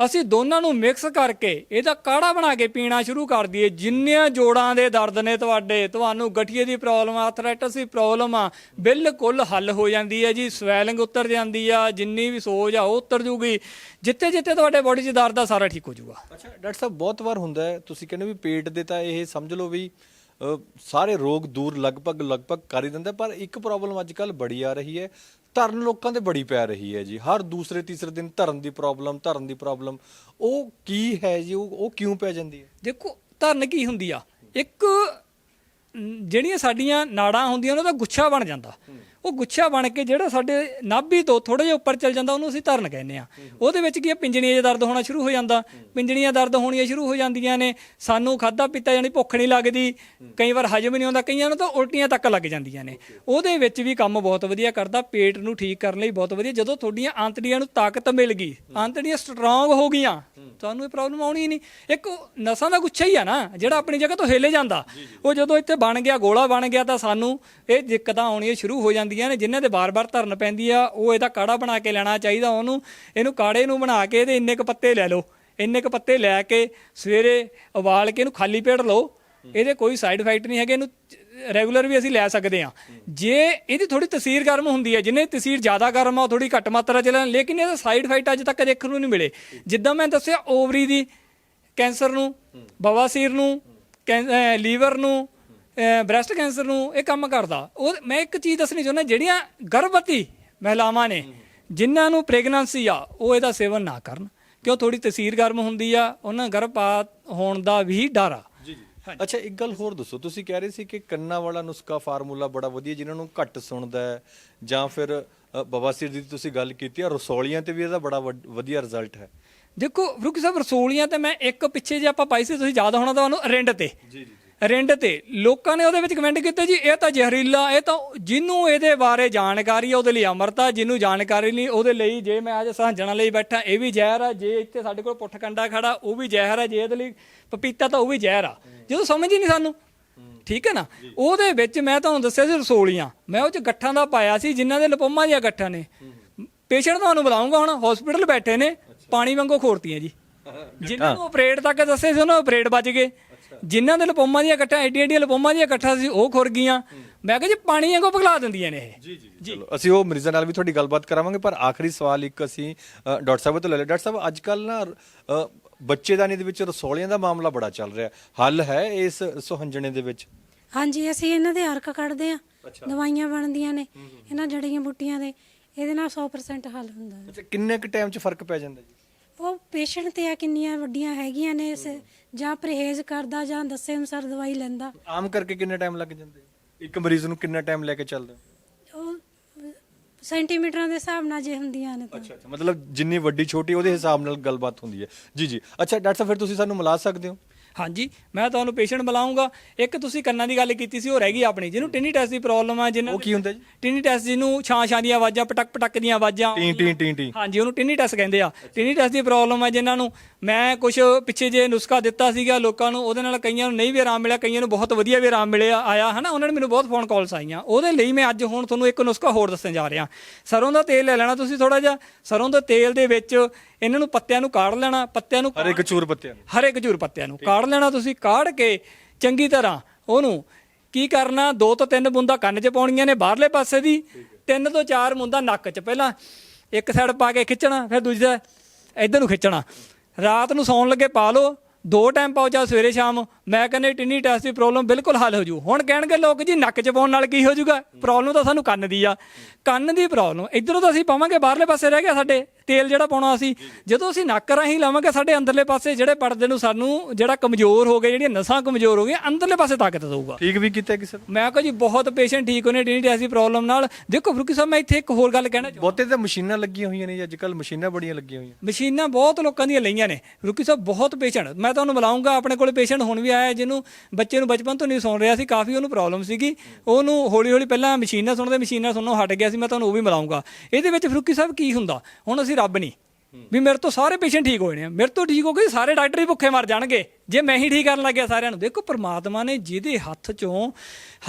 S2: ਅਸੀਂ ਦੋਨਾਂ ਨੂੰ ਮਿਕਸ ਕਰਕੇ ਇਹਦਾ ਕਾੜਾ ਬਣਾ ਕੇ ਪੀਣਾ ਸ਼ੁਰੂ ਕਰ ਦਈਏ। ਜਿੰਨੀਆਂ ਜੋੜਾਂ ਦੇ ਦਰਦ ਨੇ ਤੁਹਾਡੇ, ਤੁਹਾਨੂੰ ਗਠੀਏ ਦੀ ਪ੍ਰੋਬਲਮ ਆ ਆਰਥਰਾਈਟਸ ਦੀ ਪ੍ਰੋਬਲਮ ਆ, ਬਿਲਕੁਲ ਹੱਲ ਹੋ ਜਾਂਦੀ ਹੈ ਜੀ, ਸਵੈਲਿੰਗ ਉਤਰ ਜਾਂਦੀ ਆ, ਜਿੰਨੀ ਵੀ ਸੋਜ ਆ ਉਹ ਉਤਰ ਜੂਗੀ। ਜਿੱਥੇ ਜਿੱਥੇ ਤੁਹਾਡੇ ਬੋਡੀ 'ਚ ਦਰਦ ਆ, ਸਾਰਾ ਠੀਕ ਹੋ ਜਾਊਗਾ
S1: ਅੱਛਾ, ਡਾਕਟਰ ਸਾਹਿਬ, ਬਹੁਤ ਵਾਰ ਹੁੰਦਾ ਹੈ, ਤੁਸੀਂ ਕਹਿੰਦੇ ਵੀ ਪੇਟ ਦੇ ਤਾਂ ਇਹ ਸਮਝ ਲਓ ਵੀ ਸਾਰੇ ਰੋਗ ਦੂਰ ਲਗਭਗ ਲਗਭਗ ਕਰ ਹੀ ਦਿੰਦਾ ਪਰ ਇੱਕ ਪ੍ਰੋਬਲਮ ਅੱਜ ਕੱਲ ਬੜੀ ਆ ਰਹੀ ਹੈ। ਧਰਨ ਲੋਕਾਂ ਦੇ ਬੜੀ ਪੈ ਰਹੀ ਹੈ ਜੀ। ਹਰ ਦੂਸਰੇ ਤੀਸਰੇ ਦਿਨ ਧਰਨ ਦੀ ਪ੍ਰੋਬਲਮ ਧਰਨ ਦੀ ਪ੍ਰੋਬਲਮ ਉਹ ਕੀ ਹੈ ਜੀ? ਉਹ ਉਹ ਕਿਉਂ ਪੈ ਜਾਂਦੀ ਹੈ?
S2: ਦੇਖੋ ਧਰਨ ਕੀ ਹੁੰਦੀ ਆ? ਇੱਕ ਜਿਹੜੀਆਂ ਸਾਡੀਆਂ ਨਾੜਾਂ ਹੁੰਦੀਆਂ ਉਹਨਾਂ ਦਾ ਗੁੱਛਾ ਬਣ ਜਾਂਦਾ। ਉਹ ਗੁੱਛਾ ਬਣ ਕੇ ਜਿਹੜਾ ਸਾਡੇ ਨਾਭੀ ਤੋਂ ਥੋੜਾ ਜਿਹਾ ਉੱਪਰ ਚੱਲ ਜਾਂਦਾ, ਉਹਨੂੰ ਅਸੀਂ ਧਰਨ ਕਹਿੰਦੇ ਆ ਉਹਦੇ ਵਿੱਚ ਕੀ ਹੈ? ਪਿੰਜਣੀਆਂ 'ਚ ਦਰਦ ਹੋਣਾ ਸ਼ੁਰੂ ਹੋ ਜਾਂਦਾ। ਪਿੰਜਣੀਆਂ ਦਰਦ ਹੋਣੀਆਂ ਸ਼ੁਰੂ ਹੋ ਜਾਂਦੀਆਂ ਨੇ। ਸਾਨੂੰ ਖਾਦਾ ਪੀਤਾ ਜਾਨੀ ਭੁੱਖ ਨਹੀਂ ਲੱਗਦੀ। ਕਈ ਵਾਰ ਹਜਮ ਨਹੀਂ ਆਉਂਦਾ ਕਈਆਂ ਨੂੰ ਤਾਂ ਉਲਟੀਆਂ ਤੱਕ ਲੱਗ ਜਾਂਦੀਆਂ ਨੇ। ਉਹਦੇ ਵਿੱਚ ਵੀ ਕੰਮ ਬਹੁਤ ਵਧੀਆ ਕਰਦਾ। ਪੇਟ ਨੂੰ ਠੀਕ ਕਰਨ ਲਈ ਬਹੁਤ ਵਧੀਆ। ਜਦੋਂ ਤੁਹਾਡੀਆਂ ਆਂਤੜੀਆਂ ਨੂੰ ਤਾਕਤ ਮਿਲ ਗਈ, ਆਂਤੜੀਆਂ ਸਟਰੋਂਗ ਹੋ ਗਈਆਂ, ਤੁਹਾਨੂੰ ਇਹ ਪ੍ਰੋਬਲਮ ਆਉਣੀ ਹੀ ਨਹੀਂ। ਇੱਕ ਨਸਾਂ ਦਾ ਗੁੱਛਾ ਹੀ ਆ ਨਾ, ਜਿਹੜਾ ਆਪਣੀ ਜਗ੍ਹਾ ਤੋਂ ਹਿੱਲੇ ਜਾਂਦਾ। ਉਹ ਜਦੋਂ ਇੱਥੇ ਬਣ ਗਿਆ, ਗੋਲਾ ਬਣ ਗਿਆ ਤਾਂ ਸਾਨੂੰ ਇਹ ਦਿੱਕਤਾਂ ਆਉਣੀਆਂ ਸ਼ੁਰੂ ਹੋ ਜਾਂਦੀਆਂ ਨੇ, ਜਿਨ੍ਹਾਂ ਦੇ ਬਾਰ-ਬਾਰ ਧਰਨ ਪੈਂਦੀ ਆ, ਉਹ ਇਹਦਾ ਕਾੜਾ ਬਣਾ ਕੇ ਲੈਣਾ ਚਾਹੀਦਾ ਉਹਨੂੰ। ਇਹਨੂੰ ਕਾੜੇ ਨੂੰ ਬਣਾ ਕੇ ਇਹਦੇ ਇੰਨੇ ਕ ਪੱਤੇ ਲੈ ਲਓ। ਇੰਨੇ ਕ ਪੱਤੇ ਲੈ ਕੇ ਸਵੇਰੇ ਉਬਾਲ ਕੇ ਇਹਨੂੰ ਖਾਲੀ ਪੇਟ ਲਓ। ਇਹਦੇ ਕੋਈ ਸਾਈਡ ਇਫੈਕਟ ਨਹੀਂ ਹੈਗੇ, ਇਹਨੂੰ ਰੈਗੂਲਰ ਵੀ ਅਸੀਂ ਲੈ ਸਕਦੇ ਹਾਂ। ਜੇ ਇਹਦੀ ਥੋੜੀ ਤਸੀਰ ਗਰਮ ਹੁੰਦੀ ਹੈ, ਜਿੰਨੇ ਤਸੀਰ ਜ਼ਿਆਦਾ ਗਰਮ ਆ, ਉਹ ਥੋੜੀ ਘੱਟ ਮਾਤਰਾ ਚ ਲੈਣ, ਲੇਕਿਨ ਇਹਦਾ ਸਾਈਡ ਇਫੈਕਟ ਅੱਜ ਤੱਕ ਦੇਖਣ ਨੂੰ ਨਹੀਂ ਮਿਲੇ। ਜਿੱਦਾਂ ਮੈਂ ਦੱਸਿਆ, ਓਵਰੀ ਦੀ ਕੈਂਸਰ ਨੂੰ ਬਵਾਸੀਰ ਨੂੰ ਲੀਵਰ ਨੂੰ ਬ੍ਰੈਸਟ ਕੈਂਸਰ ਨੂੰ ਇਹ ਕੰਮ ਕਰਦਾ। ਉਹ ਮੈਂ ਇੱਕ ਚੀਜ਼ ਦੱਸਣੀ ਚਾਹੁੰਦਾ ਜਿਹੜੀਆਂ ਗਰਭਵਤੀ ਮਹਿਲਾਵਾਂ ਨੇ ਜਿਨ੍ਹਾਂ ਨੂੰ ਪ੍ਰੈਗਨੈਂਸੀ ਆ ਉਹ ਇਹਦਾ ਸੇਵਨ ਨਾ ਕਰਨ। ਕਿਉਂ? ਥੋੜੀ ਤਸੀਰ ਗਰਮ ਹੁੰਦੀ ਆ ਉਹਨਾਂ ਗਰਭਪਾਤ ਹੋਣ ਦਾ ਵੀ ਡਰ ਆ।
S1: ਅੱਛਾ ਇੱਕ ਗੱਲ ਹੋਰ ਦੱਸੋ। ਤੁਸੀਂ ਕਹਿ ਰਹੇ ਸੀ ਕਿ ਕੰਨਾਂ ਵਾਲਾ ਨੁਸਖਾ ਫਾਰਮੂਲਾ ਬੜਾ ਵਧੀਆ ਜਿਨ੍ਹਾਂ ਨੂੰ ਘੱਟ ਸੁਣਦਾ ਹੈ ਜਾਂ ਫਿਰ ਅ, ਬਵਾਸੀਰ ਦੀ ਤੁਸੀਂ ਗੱਲ ਕੀਤੀ ਆ ਰਸੌਲੀਆਂ ਤੇ ਵੀ ਇਹਦਾ ਬੜਾ ਵਧੀਆ ਰਿਜ਼ਲਟ ਹੈ।
S2: ਦੇਖੋ ਫਰੂਕ ਸਾਹਿਬ ਰਸੋਲੀਆਂ ਤੇ ਮੈਂ ਇੱਕ ਪਿੱਛੇ ਜੇ ਆਪਾਂ ਪਾਈ ਸੀ ਤੁਸੀਂ ਯਾਦ ਹੋਣਾ ਤੁਹਾਨੂੰ ਰਿੰਡ ਤੇ। ਜੀ ਜੀ। ਰਿੰਡ ਤੇ। ਲੋਕਾਂ ਨੇ ਉਹਦੇ ਵਿੱਚ ਕਮੈਂਟ ਕੀਤੇ ਜੀ ਇਹ ਤਾਂ ਜ਼ਹਿਰੀਲਾ ਇਹ ਤਾਂ ਜਿਹਨੂੰ ਇਹਦੇ ਬਾਰੇ ਜਾਣਕਾਰੀ ਹੈ ਉਹਦੇ ਲਈ ਅਮਰਤਾ ਜਿਹਨੂੰ ਜਾਣਕਾਰੀ ਨਹੀਂ ਉਹਦੇ ਲਈ ਜੇ ਮੈਂ ਅੱਜ ਸਾਂਝਣਾ ਲਈ ਬੈਠਾ ਇਹ ਵੀ ਜ਼ਹਿਰ ਆ। ਜੇ ਇੱਥੇ ਸਾਡੇ ਕੋਲ ਪੁੱਠ ਕੰਡਾ ਖੜਾ ਉਹ ਵੀ ਜ਼ਹਿਰ ਆ। ਜੇ ਇਹਦੇ ਲਈ ਪਪੀਤਾ ਤਾਂ ਉਹ ਵੀ ਜ਼ਹਿਰ ਆ। ਜਦੋਂ ਸਮਝ ਹੀ ਨਹੀਂ ਸਾਨੂੰ। ਠੀਕ ਹੈ ਨਾ? ਉਹਦੇ ਵਿੱਚ ਮੈਂ ਤੁਹਾਨੂੰ ਦੱਸਿਆ ਸੀ ਰਸੋਲੀਆਂ। ਮੈਂ ਉਹ ਚ ਗੱਠਾਂ ਦਾ ਪਾਇਆ ਸੀ ਜਿਨ੍ਹਾਂ ਦੇ ਲਿਪੋਮਾ ਦੀਆਂ ਗੱਠਾਂ ਨੇ। ਪੇਸ਼ੈਂਟ ਤੁਹਾਨੂੰ ਬੁਲਾਉਂਗਾ ਹੁਣ ਹਸਪੀਟਲ ਬੈਠੇ ਨੇ ਪਾਣੀ ਵਾਂਗੂ ਖੋਰਤੀਆਂ ਜੀ। ਜਿਨ੍ਹਾਂ ਨੂੰ ਆਪਰੇਟ ਤੱਕ ਦੱਸੇ ਸੀ ਉਹਨਾਂ ਆਪਰੇਟ ਬਚ ਗਏ। ਜਿਨ੍ਹਾਂ ਦੇ ਲਿਪੋਮਾ ਦੀਆਂ ਗੱਠਾਂ ਐਡੀਆਂ ਐਡੀਆਂ ਲਿਪੋਮਾ ਦੀਆਂ ਗੱਠਾਂ ਸੀ ਉਹ ਖੁਰ ਗਈਆਂ। ਮੈਂ ਕਿਹਾ ਜੀ ਪਾਣੀ ਵਾਂਗੂ ਪਿਘਲਾ ਦਿੰਦੀਆਂ ਨੇ ਇਹ। ਜੀ ਜੀ
S1: ਚਲੋ ਅਸੀਂ ਉਹ ਮਰੀਜ਼ਾਂ ਨਾਲ ਵੀ ਤੁਹਾਡੀ ਗੱਲਬਾਤ ਕਰਾਵਾਂਗੇ ਪਰ ਆਖਰੀ ਸਵਾਲ ਇੱਕ ਅਸੀਂ ਅ, ਡਾਕਟਰ ਸਾਹਿਬ ਤੋਂ ਲੈ ਲਿਆ। ਡਾਕਟਰ ਸਾਹਿਬ ਅੱਜ ਕੱਲ ਨਾ ਅ, ਬੱਚੇਦਾਨੀ ਦੇ ਵਿੱਚ ਰਸੌਲੀਆਂ ਦਾ ਮਾਮਲਾ ਬੜਾ ਚੱਲ ਰਿਹਾ। ਹੱਲ ਹੈ ਇਸ ਸੁਹੰਜਣੇ ਦੇ ਵਿੱਚ?
S4: ਹਾਂਜੀ ਅਸੀਂ ਇਹਨਾਂ ਦੇ ਅਰਕ ਕੱਢਦੇ ਆ ਦਵਾਈਆਂ ਬਣਦੀਆਂ ਨੇ ਇਹਨਾਂ ਜੜੀਆਂ ਬੂਟੀਆਂ ਦੇ ਇਹਦੇ ਨਾਲ 100% ਹੱਲ ਹੁੰਦਾ। ਹੈ
S1: ਅੱਛਾ ਕਿੰਨੇ ਕੁ ਟਾਈਮ 'ਚ ਫ਼ਰਕ ਪੈ ਜਾਂਦਾ ਜੀ?
S4: ਉਹ ਪੇਸ਼ੈਂਟ ਤੇ ਆ ਕਿੰਨੀਆਂ ਵੱਡੀਆਂ ਹੈਗੀਆਂ ਨੇ ਇਸ ਜਾਂ ਪਰਹੇਜ਼ ਕਰਦਾ ਜਾਂ ਦੱਸੇ ਅਨੁਸਾਰ ਦਵਾਈ ਲੈਂਦਾ।
S1: ਆਮ ਕਰਕੇ ਕਿੰਨਾ ਟਾਈਮ ਲੱਗ ਜਾਂਦਾ? ਇੱਕ ਮਰੀਜ਼ ਨੂੰ ਕਿੰਨਾ ਟਾਈਮ ਲੈ ਕੇ ਚੱਲਦਾ?
S4: ਉਹ ਸੈਂਟੀਮੀਟਰਾਂ ਦੇ ਹਿਸਾਬ ਨਾਲ ਜੇ ਹੁੰਦੀਆਂ ਨੇ ਤਾਂ।
S1: ਅੱਛਾ ਅੱਛਾ। ਮਤਲਬ ਜਿੰਨੀ ਵੱਡੀ ਛੋਟੀ ਉਹਦੇ ਹਿਸਾਬ ਨਾਲ ਗੱਲਬਾਤ ਹੁੰਦੀ ਹੈ। ਜੀ ਜੀ। ਅੱਛਾ ਡਾਕਟਰ ਸਾਹਿਬ ਫਿਰ ਤੁਸੀਂ ਸਾਨੂੰ ਮਿਲਾ ਸਕਦੇ ਹੋ?
S2: ਹਾਂਜੀ ਮੈਂ ਤੁਹਾਨੂੰ ਪੇਸ਼ੈਂਟ ਬੁਲਾਉਂਗਾ ਇੱਕ ਤੁਸੀਂ ਕੰਨਾਂ ਦੀ ਗੱਲ ਕੀਤੀ ਸੀ ਉਹ ਰਹਿ ਗਈ ਆਪਣੀ। ਜਿਹਨੂੰ ਟਿਨੀਟਸ ਦੀ ਪ੍ਰੋਬਲਮ ਆ ਜਿਹਨਾਂ
S1: ਉਹ ਕੀ ਹੁੰਦਾ ਜੀ?
S2: ਟਿਨੀਟਸ ਜਿਹਨੂੰ ਛਾਂ ਛਾਂ ਦੀਆਂ ਆਵਾਜ਼ਾਂ ਪਟਕ ਪਟਕ ਦੀਆਂ ਆਵਾਜ਼ਾਂ।
S1: ਟੀ ਟੀ ਟੀ ਟੀ।
S2: ਹਾਂਜੀ ਉਹਨੂੰ ਟਿਨੀਟਸ ਕਹਿੰਦੇ ਆ। ਟਿਨੀਟਸ ਦੀ ਪ੍ਰੋਬਲਮ ਆ ਜਿਨ੍ਹਾਂ ਨੂੰ ਮੈਂ ਕੁਝ ਪਿੱਛੇ ਜੇ ਨੁਸਖਾ ਦਿੱਤਾ ਸੀਗਾ ਲੋਕਾਂ ਨੂੰ ਉਹਦੇ ਨਾਲ ਕਈਆਂ ਨੂੰ ਨਹੀਂ ਵੀ ਆਰਾਮ ਮਿਲਿਆ ਕਈਆਂ ਨੂੰ ਬਹੁਤ ਵਧੀਆ ਵੀ ਆਰਾਮ ਮਿਲਿਆ ਆਇਆ ਹਨਾ? ਉਹਨਾਂ ਨੇ ਮੈਨੂੰ ਬਹੁਤ ਫੋਨ ਕਾਲਸ ਆਈਆਂ। ਉਹਦੇ ਲਈ ਮੈਂ ਅੱਜ ਹੁਣ ਤੁਹਾਨੂੰ ਇੱਕ ਨੁਸਖਾ ਹੋਰ ਦੱਸਣ ਜਾ ਰਿਹਾ। ਸਰੋਂ ਦਾ ਤੇਲ ਲੈ ਲੈਣਾ ਤੁਸੀਂ ਥੋੜਾ ਜਿਹਾ। ਸਰੋਂ ਦੇ ਤੇਲ ਦੇ ਵਿੱਚ ਇਹਨਾਂ ਨੂੰ ਪੱਤਿਆਂ ਨੂੰ ਕਾੜ ਲੈਣਾ ਪੱਤਿਆਂ ਨੂੰ
S1: ਹਰ ਇੱਕ ਚੂਰ ਪੱਤਿਆਂ ਨੂੰ।
S2: ਹਰੇ ਖਜੂਰ ਪੱਤਿਆਂ ਨੂੰ। ਕਾੜ ਲੈਣਾ ਤੁਸੀਂ ਕਾੜ ਕੇ ਚੰਗੀ ਤਰ੍ਹਾਂ ਉਹਨੂੰ ਕੀ ਕਰਨਾ ਦੋ ਤੋਂ ਤਿੰਨ ਬੂੰਦਾਂ ਕੰਨ 'ਚ ਪਾਉਣੀਆਂ ਨੇ ਬਾਹਰਲੇ ਪਾਸੇ ਦੀ ਤਿੰਨ ਤੋਂ ਚਾਰ ਬੂੰਦਾਂ ਨੱਕ 'ਚ। ਪਹਿਲਾਂ ਇੱਕ ਸਾਈਡ ਪਾ ਕੇ ਖਿੱਚਣਾ ਫਿਰ ਦੂਜੀ ਇੱਧਰ ਨੂੰ ਖਿੱਚਣਾ। ਰਾਤ ਨੂੰ ਸੌਣ ਲੱਗੇ ਪਾ ਲਓ ਦੋ ਟਾਈਮ ਪਾਓ ਚਾਹੇ ਸਵੇਰੇ ਸ਼ਾਮ। ਮੈਂ ਕਹਿੰਦਾ ਟਿੰਨੀ ਟੈਸਟ ਦੀ ਪ੍ਰੋਬਲਮ ਬਿਲਕੁਲ ਹੱਲ ਹੋ ਜੂ। ਹੁਣ ਕਹਿਣਗੇ ਲੋਕ ਜੀ ਨੱਕ 'ਚ ਪਾਉਣ ਨਾਲ ਕੀ ਹੋ ਜੂਗਾ? ਪ੍ਰੋਬਲਮ ਤਾਂ ਸਾਨੂੰ ਕੰਨ ਦੀ ਆ। ਕੰਨ ਦੀ ਪ੍ਰੋਬਲਮ ਇਧਰੋਂ ਤਾਂ ਅਸੀਂ ਪਾਵਾਂਗੇ ਬਾਹਰਲੇ ਪਾਸੇ ਰਹਿ ਗਿਆ ਸਾਡੇ। ਤੇਲ ਜਿਹੜਾ ਪਾਉਣਾ ਸੀ ਜਦੋਂ ਅਸੀਂ ਨੱਕ ਰਾਹੀਂ ਲਾਵਾਂਗੇ ਸਾਡੇ ਅੰਦਰਲੇ ਪਾਸੇ ਜਿਹੜੇ ਪਰਦੇ ਨੂੰ ਸਾਨੂੰ ਜਿਹੜਾ ਕਮਜ਼ੋਰ ਹੋ ਗਏ ਜਿਹੜੀਆਂ ਨਸਾਂ ਕਮਜ਼ੋਰ ਹੋ ਗਈਆਂ ਅੰਦਰਲੇ ਪਾਸੇ ਤਾਕਤ ਦੇਊਗਾ।
S1: ਠੀਕ ਵੀ ਕੀਤਾ ਕਿਸੇ ਨੂੰ?
S2: ਮੈਂ ਕਹਾਂ ਜੀ ਬਹੁਤ ਪੇਸ਼ੈਂਟ ਠੀਕ ਹੋਣੇ ਟੈਸਟ ਦੀ ਪ੍ਰੋਬਲਮ ਨਾਲ। ਦੇਖੋ ਫਰੂਕੀ ਸਾਹਿਬ ਮੈਂ ਇੱਥੇ ਇੱਕ ਹੋਰ ਗੱਲ ਕਹਿਣਾ ਚਾਹੁੰਦਾ।
S1: ਬਹੁਤੇ ਤਾਂ ਮਸ਼ੀਨਾਂ ਲੱਗੀਆਂ ਹੋਈਆਂ ਨੇ ਜੀ ਅੱਜ ਕੱਲ ਮਸ਼ੀਨਾਂ ਬੜੀਆਂ ਲੱਗੀਆਂ ਹੋਈਆਂ।
S2: ਮਸ਼ੀਨਾਂ ਬਹੁਤ ਲੋਕਾਂ ਦੀਆਂ ਲਈਆਂ ਨੇ। ਰੁਕੀ ਸਾਹਿਬ ਬਹੁਤ ਪੇਸ਼ੈਂਟ ਮੈਂ ਤੁਹਾਨੂੰ ਬੁਲਾਉਂਗਾ ਆਪਣੇ ਕੋਲੇ ਪੇਸ਼ੈਂਟ ਹੁਣ ਵੀ ਆਇਆ ਜਿਹਨੂੰ ਬੱਚੇ ਨੂੰ ਬਚਪਨ ਤੋਂ ਨਹੀਂ ਸੁਣ ਰਿਹਾ ਸੀ ਕਾਫੀ ਉਹਨੂੰ ਪ੍ਰੋਬਲਮ ਸੀਗੀ। ਉਹਨੂੰ ਹੌਲੀ ਹੌਲੀ ਪਹਿਲਾਂ ਮਸ਼ੀਨਾਂ ਸੁਣਦੇ ਮਸ਼ੀਨਾਂ ਸੁਣਨੋਂ ਹਟ ਗਿਆ ਸੀ ਮੈਂ ਤੁਹਾਨੂੰ ਉਹ ਵੀ ਮਿਲਾਉਂਗਾ ਇਹਦੇ ਵਿੱਚ ਫਰੂਕੀ ਸਾਹਿਬ ਕੀ ਹੁੰਦਾ? ਹੁਣ ਅਸੀਂ ਰੱਬ ਨਹੀਂ ਵੀ ਮੇਰੇ ਤੋਂ ਸਾਰੇ ਪੇਸ਼ੈਂਟ ਠੀਕ ਹੋਏ ਨੇ। ਮੇਰੇ ਤੋਂ ਠੀਕ ਹੋ ਗਏ ਸਾਰੇ ਡਾਕਟਰ ਹੀ ਭੁੱਖੇ ਮਰ ਜਾਣਗੇ। ਜੇ ਮੈਂ ਹੀ ਠੀਕ ਕਰਨ ਲੱਗਿਆ ਸਾਰਿਆਂ ਨੂੰ ਦੇਖੋ ਪ੍ਰਮਾਤਮਾ ਨੇ ਜਿਹਦੇ ਹੱਥ ਚੋਂ